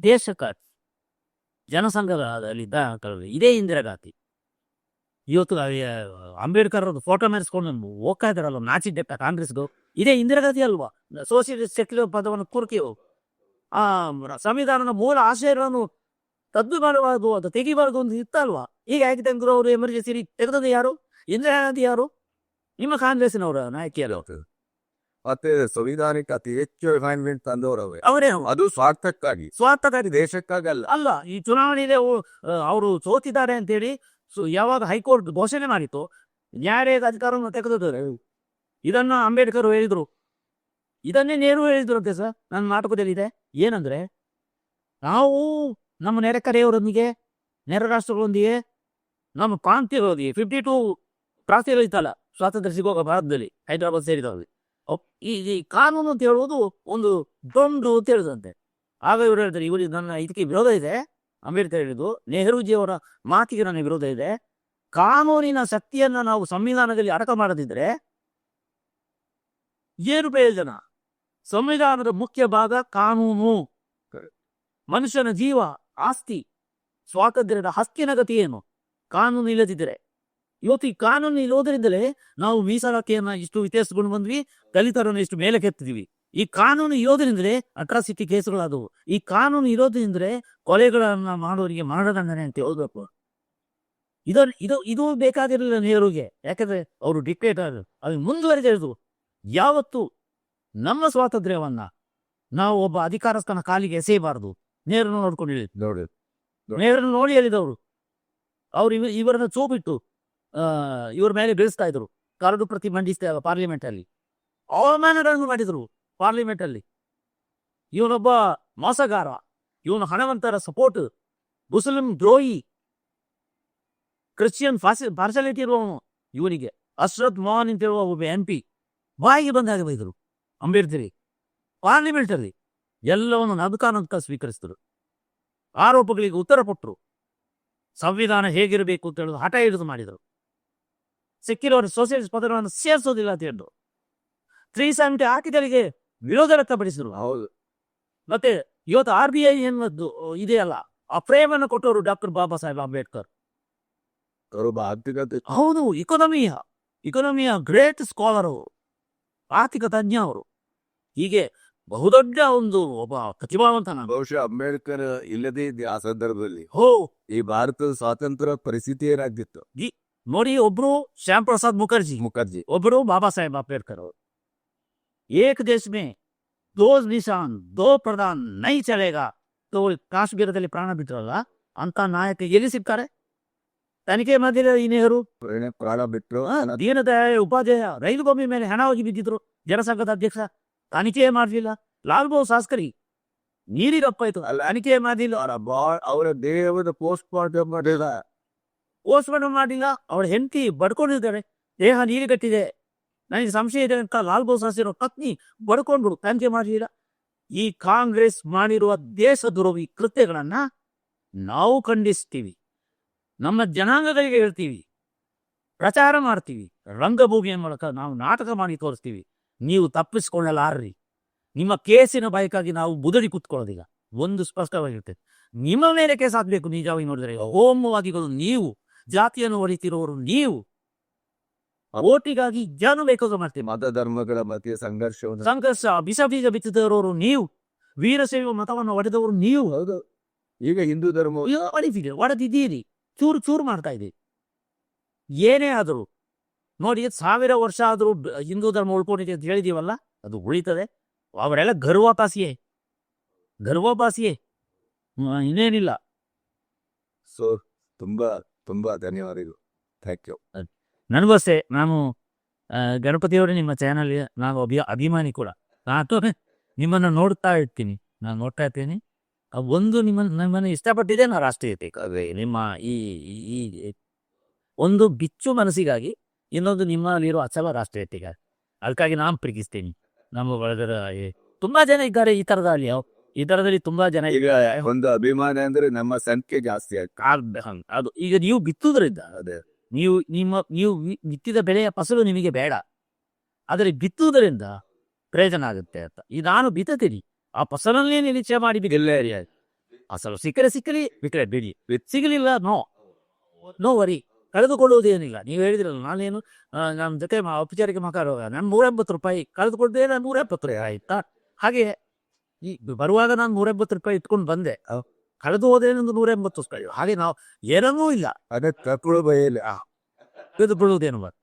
ದೇಶಕ ಜನಸಂಘದಲ್ಲಿ ಇದೇ ಇಂದಿರಾ ಗಾಂಧಿ. ಇವತ್ತು ಅಂಬೇಡ್ಕರ್ ಅವ್ರದ್ದು ಫೋಟೋ ಮೆರೆಸ್ಕೊಂಡು ಹೋಗ್ತಾ ಇದಾರಲ್ಲ ನಾಚಿದ್ದೆ ಕಾಂಗ್ರೆಸ್ಗೂ ಇದೇ ಇಂದಿರಾ ಗಾಂಧಿ ಅಲ್ವಾ? ಸೋಷಿಯಲಿಸ್ಟ್ ಸೆಕ್ಯುಲರ್ ಪದವನ್ನು ಕುರುಕಿ ಆ, ಸಂವಿಧಾನದ ಮೂಲ ಆಶಯಗಳನ್ನು ತದ್ದು ಮಾಡಬಾರ್ದು ಅದು ತೆಗಿಬಾರ್ದು ಅಂತ ಇತ್ತಲ್ವಾ? ಈಗ ಆಗಿದೆ ಅಂದ್ರೆ ಅವರು ಎಮರ್ಜೆನ್ಸಿ ತೆಗೆದದ್ದು ಯಾರು? ಇಂದಿರಾ ಗಾಂಧಿ ಯಾರು? ನಿಮ್ಮ ಕಾಂಗ್ರೆಸ್ನವರ ನಾಯಕಿಯರು ಮತ್ತೆ ಸಂವಿಧಾನಕ್ಕೆ ಅತಿ ಹೆಚ್ಚು ಅಸೈನ್ಮೆಂಟ್ ತಂದವರವೇ? ಅವರೇ ಅದು ಸ್ವಾರ್ಥಕ್ಕಾಗಿ. ಸ್ವಾರ್ಥಕ್ಕಾಗಿ. ದೇಶಕ್ಕಾಗಲ್ಲ. ಅಲ್ಲ ಈ ಚುನಾವಣೆಗೆ ಅವರು ಸೋತಿದ್ದಾರೆ ಅಂತೇಳಿ ಸೊ ಯಾವಾಗ ಹೈಕೋರ್ಟ್ ಘೋಷಣೆ ಮಾಡಿತ್ತು ನ್ಯಾಯಾಲಯದ ಅಧಿಕಾರವನ್ನು ತೆಗೆದಿದ್ದಾರೆ ಇದನ್ನ ಅಂಬೇಡ್ಕರ್ ಹೇಳಿದ್ರು. ಇದನ್ನೇ ನೇರು ಹೇಳಿದ್ರು ಅಂತೆ ಸರ್ ನನ್ನ ನಾಟಕದಲ್ಲಿದೆ. ಏನಂದ್ರೆ ನಾವು ನಮ್ಮ ನೆರೆಕರೆಯವರೊಂದಿಗೆ ನೆರೆ ರಾಷ್ಟ್ರಗಳೊಂದಿಗೆ ನಮ್ಮ ಪ್ರಾಂತ್ಯಗಳೊಂದಿಗೆ ಫಿಫ್ಟಿ ಟೂ ಪ್ರಾಂತ್ಯಗಳು ಇತ್ತಲ್ಲ, ಸ್ವಾತಂತ್ರ್ಯ ಸಿಗುವಾಗ ಭಾರತದಲ್ಲಿ, ಹೈದರಾಬಾದ್ ಸೇರಿದವರು ಅಪ್- ಈ ಈ ಕಾನೂನು ಅಂತ ಹೇಳುವುದು ಒಂದು ದೊಂಡು ಅಂತ ಹೇಳಿದಂತೆ. ಆಗ ಇವರು ಹೇಳ್ತಾರೆ ಇವರಿಗೆ ನನ್ನ ಇದಕ್ಕೆ ವಿರೋಧ ಇದೆ. ಅಂಬೇಡ್ಕರ್ ಹೇಳಿದ್ದು ನೆಹರೂಜಿಯವರ ಮಾತಿಗೆ ನನಗೆ ವಿರೋಧ ಇದೆ. ಕಾನೂನಿನ ಶಕ್ತಿಯನ್ನ ನಾವು ಸಂವಿಧಾನದಲ್ಲಿ ಅಡಕ ಮಾಡದಿದ್ರೆ ಏನು ಪ್ರಯೋಜನ? ಸಂವಿಧಾನದ ಮುಖ್ಯ ಭಾಗ ಕಾನೂನು. ಮನುಷ್ಯನ ಜೀವ, ಆಸ್ತಿ, ಸ್ವಾತಂತ್ರ್ಯದ ಹಕ್ಕಿನ ಗತಿ ಏನು? ಕಾನೂನು ಇಲ್ಲದಿದ್ದರೆ ಇವತ್ತು ಈ ಕಾನೂನು ಇರೋದ್ರಿಂದಲೇ ನಾವು ಮೀಸಲಾತಿಯನ್ನ ಇಷ್ಟು ವ್ಯತ್ಯಾಸಗೊಂಡು ಬಂದ್ವಿ ದಲಿತರನ್ನು ಇಷ್ಟು ಮೇಲೆ ಕೆತ್ತಿದ್ವಿ ಈ ಕಾನೂನು ಇರೋದ್ರಿಂದಲೇ ಅಟ್ರಾಸಿಟಿ ಕೇಸುಗಳಾದವು. ಈ ಕಾನೂನು ಇರೋದ್ರಿಂದಲೇ ಕೊಲೆಗಳನ್ನ ಮಾಡೋರಿಗೆ ಮರಣದಂಡನೆ ಅಂತ ಹೇಳ್ಬೇಕು. ಇದು ಇದು ಇದು ಬೇಕಾಗಿರಲಿಲ್ಲ ನೆಹರುಗೆ. ಯಾಕಂದ್ರೆ ಅವರು ಡಿಕ್ಟೇಟರ್ ಅದು ಮುಂದುವರೆದಿರೋದು ಯಾವತ್ತು ನಮ್ಮ ಸ್ವಾತಂತ್ರ್ಯವನ್ನ ನಾವು ಒಬ್ಬ ಅಧಿಕಾರಸ್ಥನ ಕಾಲಿಗೆ ಎಸೆಯಬಾರದು. ನೇರನ್ನು ನೋಡ್ಕೊಂಡು ನೋಡಿ ನೇರನ್ನು ನೋಡಿ ಹೇಳಿದವರು. ಅವ್ರು ಇವ, ಇವರನ್ನ ಚೂಬಿಟ್ಟು ಇವ್ರ ಮೇಲೆ ಬೀಳಿಸ್ತಾ ಇದ್ರು. ಕರಡು ಪ್ರತಿ ಮಂಡಿಸ್ತಾ ಪಾರ್ಲಿಮೆಂಟ್ ಅಲ್ಲಿ. ಅವಮಾನಗಳನ್ನು ಮಾಡಿದ್ರು ಪಾರ್ಲಿಮೆಂಟ್ ಅಲ್ಲಿ. ಇವನೊಬ್ಬ ಮೋಸಗಾರ. ಇವನು ಹಣವಂತರ ಸಪೋರ್ಟ್ ಮುಸ್ಲಿಂ ದ್ರೋಹಿ. ಕ್ರಿಶ್ಚಿಯನ್ ಫಾಸಿ ಪಾರ್ಶಾಲಿಟಿ ಇರುವವನು ಇವನಿಗೆ. ಅಶ್ರತ್ ಮೋಹನ್ ಅಂತ ಹೇಳುವ ಒಬ್ಬ ಎಂ ಪಿ ಬಾಯಿಗೆ ಬಂದಾಗ ಬೈದರು. ಅಂಬೇಡ್ಕರಿ ಪಾರ್ಲಿಮೆಂಟ್ ಅಲ್ಲಿ ಎಲ್ಲವನ್ನು ಅಂತ ಸ್ವೀಕರಿಸಿದರು. ಆರೋಪಗಳಿಗೆ ಉತ್ತರ ಕೊಟ್ಟರು ಸಂವಿಧಾನ ಹೇಗಿರಬೇಕು ಅಂತ ಹೇಳೋದು ಹಠ ಹಿಡಿದು ಮಾಡಿದರು. ಸಿಕ್ಕಿರೋರು ಸೋಸಿಯಲಿಸ್ಟ್ ಪದಗಳನ್ನು ಸೇರಿಸೋದಿಲ್ಲ ಅಂತ ಹೇಳಿದ್ರು. ತ್ರೀ ಸೆವೆಂಟಿ ಹಾಕಿದರಿಗೆ ವಿರೋಧ ವ್ಯಕ್ತಪಡಿಸಿದ್ರು. ಹೌದು. ಮತ್ತೆ ಇವತ್ತು ಆರ್ ಬಿ ಐ ಎನ್ನುವುದು ಇದೆಯಲ್ಲ ಆ ಫ್ರೇಮ್ ಕೊಟ್ಟವರು ಡಾಕ್ಟರ್ ಬಾಬಾ ಸಾಹೇಬ್ ಅಂಬೇಡ್ಕರ್. ಆರ್ಥಿಕತೆ. ಹೌದು ಇಕೋನಮಿಯ ಇಕೋನಮಿಯ ಗ್ರೇಟ್ ಸ್ಕಾಲರ್ ಅವರು ಆರ್ಥಿಕ ತಜ್ಞ ಅವರು. ಹೀಗೆ ಬಹುದೊಡ್ಡ ಒಂದು ಒಬ್ಬ ಪ್ರತಿಭಾವಂತ ನಾನು ಬಹುಶಃ ಅಂಬೇಡ್ಕರ್ ಇಲ್ಲದೆ ಇದ್ದ ಆ ಸಂದರ್ಭದಲ್ಲಿ. ಹೋ! ಈ ಭಾರತದ ಸ್ವಾತಂತ್ರ್ಯ ಪರಿಸ್ಥಿತಿ ಏನಾಗ್ತಿತ್ತು ನೋಡಿ ಒಬ್ರು ಶ್ಯಾಮ್ ಪ್ರಸಾದ್ ಮುಖರ್ಜಿ. ಮುಖರ್ಜಿ. ಒಬ್ರು ಬಾಬಾ ಸಾಹೇಬ್ ಅಂಬೇಡ್ಕರ್ ಅವರು. ಏಕ ದೇಶ ಮೇ ದೋ ನಿಶಾನ್ ದೋ ಪ್ರಧಾನ್ ನೈ ಚಲೇಗ. ತೋ ಕಾಶ್ಮೀರದಲ್ಲಿ ಪ್ರಾಣ ಬಿಟ್ಟರಲ್ಲ ಅಂತ ನಾಯಕ ಎಲ್ಲಿ ಸಿಗ್ತಾರೆ ತನಿಖೆ ಮಾಡಿದ ಈ ನೆಹರು? ಪ್ರಾಣ- ಬಿಟ್ಟರು ದೀನದಯಾಳ್ ಉಪಾಧ್ಯಾಯ ರೈಲು ಗೊಂಬೆ ಮೇಲೆ ಹೆಣ ಹೋಗಿ ಬಿದ್ದಿದ್ರು ಜನಸಂಘದ ಅಧ್ಯಕ್ಷ. ತನಿಖೆ ಮಾಡಲಿಲ್ಲ. ಲಾಲ್ ಬಹು ಶಾಸ್ಕರಿ ನೀರಿಗಪ್ಪಾಯ್ತು ಅಲ್ಲ. ತನಿಖೆ ಮಾಡಲಿಲ್ಲ. ಅವರ ಬಾಳ ಅವರ ದೇಹದ ಪೋಸ್ಟ್ ಮಾರ್ಟಮ್ ಮಾಡಿದ ಪೋಸ್ಟ್ಮಾರ್ಟಮ್ ಮಾಡಿಲ್ಲ ಅವಳ ಹೆಂಡತಿ ಬಡ್ಕೊಂಡಿದ್ದಾರೆ ದೇಹ ನೀರಿಗಟ್ಟಿದೆ. ನನಗೆ ಸಂಶಯ ಇದೆ ಅಂತ ಲಾಲ್ ಬಹು ಶಾಸ್ತ್ರಿ ಪತ್ನಿ ಬಡ್ಕೊಂಡ್ಬಿಡು. ತನಿಖೆ ಮಾಡಲಿಲ್ಲ. ಈ ಕಾಂಗ್ರೆಸ್ ಮಾಡಿರುವ ದೇಶ ದುರವಿ ಕೃತ್ಯಗಳನ್ನ ನಾವು ಖಂಡಿಸ್ತೀವಿ. ನಮ್ಮ ಜನಾಂಗಗಳಿಗೆ ಹೇಳ್ತೀವಿ. ಪ್ರಚಾರ ಮಾಡ್ತೀವಿ. ರಂಗಭೂಮಿಯ ಮೂಲಕ ನಾವು ನಾಟಕ ಮಾಡಿ ತೋರಿಸ್ತೀವಿ. ನೀವು ತಪ್ಪಿಸ್ಕೊಳ್ಳಲಾರ್ರಿ. ನಿಮ್ಮ ಕೇಸಿನ ಬಯಕಾಗಿ ನಾವು ಬುದಡಿ ಕೂತ್ಕೊಳ್ಳೋದಿಲ್ಲ ಒಂದು ಸ್ಪಷ್ಟವಾಗಿರುತ್ತೆ. ನಿಮ್ಮ ಮೇಲೆ ಕೇಸ್ ಆಗ್ಬೇಕು ನಿಜವಾಗಿ ನೋಡಿದ್ರೆ. ಹೋಮವಾಗಿಗಳು ನೀವು. ಜಾತಿಯನ್ನು ಹೊಡಿತಿರೋರು ನೀವು. ಓಟಿಗಾಗಿ ಜನ ಬೇಕಾದ್ರು ಮಾಡ್ತೀವಿ ಮತ ಧರ್ಮಗಳ ಮಧ್ಯೆ ಸಂಘರ್ಷ ಸಂಘರ್ಷ ಬಿಸ ಬೀಜ ಬಿತ್ತಿದವರು ನೀವು. ವೀರಶೈವ ಮತವನ್ನು ಒಡೆದವರು ನೀವು. ಹೌದು. ಈಗ ಹಿಂದೂ ಧರ್ಮ ಒಡಿತೀರಿ ಒಡೆದಿದ್ದೀರಿ. ಚೂರು ಚೂರು ಮಾಡ್ತಾ ಇದ್ದೀರಿ. ಏನೇ ಆದರೂ. ನೋಡಿ ಸಾವಿರ ವರ್ಷ ಆದರೂ ಹಿಂದೂ ಧರ್ಮ ಉಳ್ಕೊಂಡಿದೆ ಅಂತ ಹೇಳಿದೀವಲ್ಲ ಅದು ಉಳಿತದೆ. ಅವರೆಲ್ಲ ಗರ್ವಾಪಾಸಿಯೇ ಗರ್ವಾಪಾಸಿಯೇ ಇನ್ನೇನಿಲ್ಲ. ಸೊ ತುಂಬಾ ತುಂಬಾ ಧನ್ಯವಾದಗಳು ಥ್ಯಾಂಕ್ ಯು. ನನಗಷ್ಟೇ ನಾನು ಗಣಪತಿಯವರೇ ನಿಮ್ಮ ಚಾನಲ್ ನಾನು ಅಭಿ ಅಭಿಮಾನಿ ಕೂಡ. ನಾನು ನಿಮ್ಮನ್ನು ನೋಡ್ತಾ ಇರ್ತೀನಿ. ನಾನು ನೋಡ್ತಾ ಇರ್ತೀನಿ. ಒಂದು ನಿಮ್ಮ ನಿಮ್ಮನ್ನು ಇಷ್ಟಪಟ್ಟಿದೆ ನಾನು ರಾಷ್ಟ್ರೀಯತೆ ನಿಮ್ಮ ಈ ಒಂದು ಬಿಚ್ಚು ಮನಸ್ಸಿಗಾಗಿ ಇನ್ನೊಂದು ನಿಮ್ಮಲ್ಲಿರೋ ಅಚಲ ರಾಷ್ಟ್ರೀಯತೆಗಾಗಿ ಅದಕ್ಕಾಗಿ ನಾನು ಪ್ರೀತಿಸ್ತೀನಿ. ನಮ್ಮ ಬಳಗದ ಈ- ತುಂಬಾ ಜನ ಇದ್ದಾರೆ ಈ ತರದಲ್ಲಿ ಈ ತರದಲ್ಲಿ ತುಂಬಾ ಜನ ಈಗ ಒಂದು ಅಭಿಮಾನ ಅಂದ್ರೆ ನಮ್ಮ ಸಂಖ್ಯೆ ಜಾಸ್ತಿ ಅದು ಈಗ ನೀವು ಬಿತ್ತುದ್ರಿಂದ ಅದೇ. ನೀವು ನಿಮ್ಮ ನೀವು ಬಿತ್ತಿದ ಬೆಳೆಯ ಫಸಲು ನಿಮಗೆ ಬೇಡ. ಆದರೆ ಬಿತ್ತುವುದರಿಂದ ಪ್ರಯೋಜನ ಆಗುತ್ತೆ ಅಂತ. ಈ ನಾನು ಬಿತ್ತತೀನಿ. ಆ ಫಸಲನ್ನೇ ನಿರೀಕ್ಷೆ ಮಾಡಿ ಫಸಲು ಸಿಕ್ಕರೆ ಸಿಕ್ಕಲಿ ಬಿಕ್ಕರೆ ಬಿಡಿ. ಸಿಗಲಿಲ್ಲ ನೋ. No worry. ಕಳೆದುಕೊಳ್ಳುವುದೇನಿಲ್ಲ. ನೀವು ಹೇಳಿದ್ರಲ್ಲ ನಾನೇನು ನಮ್ಮ ಜೊತೆ ಔಪಚಾರಿಕ ಮಕಾರ ನಾನು ನೂರ ಎಂಬತ್ತು ರೂಪಾಯಿ ಕಳೆದುಕೊಂಡೆ ನಾನು ನೂರ ಎಪ್ಪತ್ತು ರೂಪಾಯಿ ಆಯ್ತಾ? ಹಾಗೆ ಈ ಬರುವಾಗ ನಾನು ನೂರ ಎಂಬತ್ತು ರೂಪಾಯಿ ಇಟ್ಕೊಂಡು ಬಂದೆ. ಕಳೆದು ಹೋದೇನೊಂದು ನೂರ ಎಂಬತ್ತು ರೂಪಾಯಿ. ಹಾಗೆ ನಾವು ಏನನ್ನೂ ಇಲ್ಲ. ಕಳೆದುಕೊಳ್ಳುವುದೇನು ಬರ್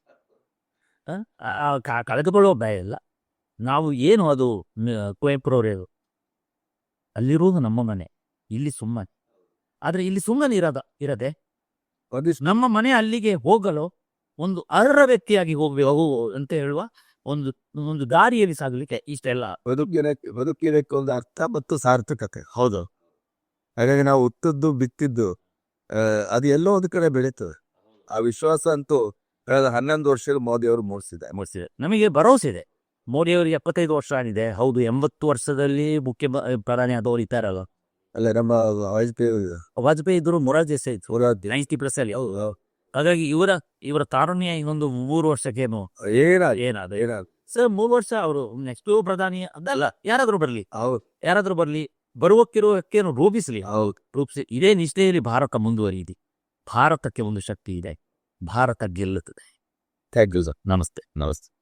ಕಳೆದುಕೊಳ್ಳುವ ಭಯ ಇಲ್ಲ. ನಾವು ಏನು ಅದು ಕುವೆಂಪುರವರೇ ಕುವೆಂಪುರವರೇದು ಅಲ್ಲಿರುವುದು ನಮ್ಮ ಮನೆ. ಇಲ್ಲಿ ಸುಮ್ಮನೆ. ಆದರೆ ಇಲ್ಲಿ ಸುಮ್ಮನೆ ಇರದ ಇರದೆ ನಮ್ಮ ಮನೆ ಅಲ್ಲಿಗೆ ಹೋಗಲು ಒಂದು ಅರ್ಹ ವ್ಯಕ್ತಿಯಾಗಿ ಹೋಗಬೇಕು ಅಂತ ಹೇಳುವ ಒಂದು ಒಂದು ದಾರಿಯಲ್ಲಿ ಸಾಗಲಿಕ್ಕೆ ಇಷ್ಟೆಲ್ಲ ಬದುಕಿನ ಬದುಕಿನಕ್ಕೆ ಒಂದು ಅರ್ಥ ಮತ್ತು ಸಾರ್ಥಕತೆ. ಹೌದು. ಹಾಗಾಗಿ ನಾವು ಉತ್ತದ್ದು ಬಿತ್ತಿದ್ದು ಅದು ಎಲ್ಲೋ ಒಂದು ಕಡೆ ಬೆಳೀತದೆ. ಆ ವಿಶ್ವಾಸ ಅಂತೂ ಕಳೆದ ಹನ್ನೊಂದು ವರ್ಷದ ಮೋದಿ ಅವರು ಮೂಡಿಸಿದ್ದಾರೆ. ಮೂಡಿಸಿದೆ ನಮಗೆ ಭರವಸೆ ಇದೆ. ಮೋದಿಯವರು ಎಪ್ಪತ್ತೈದು ವರ್ಷ ಆಗಿದೆ. ಹೌದು ಎಂಬತ್ತು ವರ್ಷದಲ್ಲಿ ಮುಖ್ಯ ಪ್ರಧಾನಿ ಆದವರು ಇದ್ದಾರಲ್ಲ. ಅಲ್ಲ ನಮ್ಮ ವಾಜಪೇಯಿ ವಾಜಪೇಯಿ ಇದ್ರು. ಮೊರಾರ್ಜಿ ದೇಸಾಯಿ. ಮೊರಾರ್ಜಿ. ನೈಂಟಿ ಪ್ಲಸ್ ಅಲ್ಲಿ. ಹೌದು ಹಾಗಾಗಿ ಇವರ ಇವರ ತಾರುಣ್ಯ ಇನ್ನೊಂದು ಮೂರು ವರ್ಷಕ್ಕೇನು ಏನಾದ ಏನಾದ ಏನಾದ ಸರ್ ಮೂರು ವರ್ಷ ಅವರು ನೆಕ್ಸ್ಟ್ ಪ್ರಧಾನಿ ಅದಲ್ಲ ಯಾರಾದ್ರೂ ಬರ್ಲಿ. ಹೌದು. ಯಾರಾದ್ರೂ ಬರ್ಲಿ ಬರುವಕ್ಕಿರುವಕ್ಕೇನು ರೂಪಿಸಲಿ. ಹೌದು. ರೂಪಿಸಿ ಇದೇ ನಿಷ್ಠೆಯಲ್ಲಿ ಭಾರತ ಮುಂದುವರಿಯಿದೆ. ಭಾರತಕ್ಕೆ ಒಂದು ಶಕ್ತಿ ಇದೆ. ಭಾರತ ಗೆಲ್ಲುತ್ತದೆ. ಥ್ಯಾಂಕ್ ಯು ಸರ್ ನಮಸ್ತೆ. ನಮಸ್ತೆ.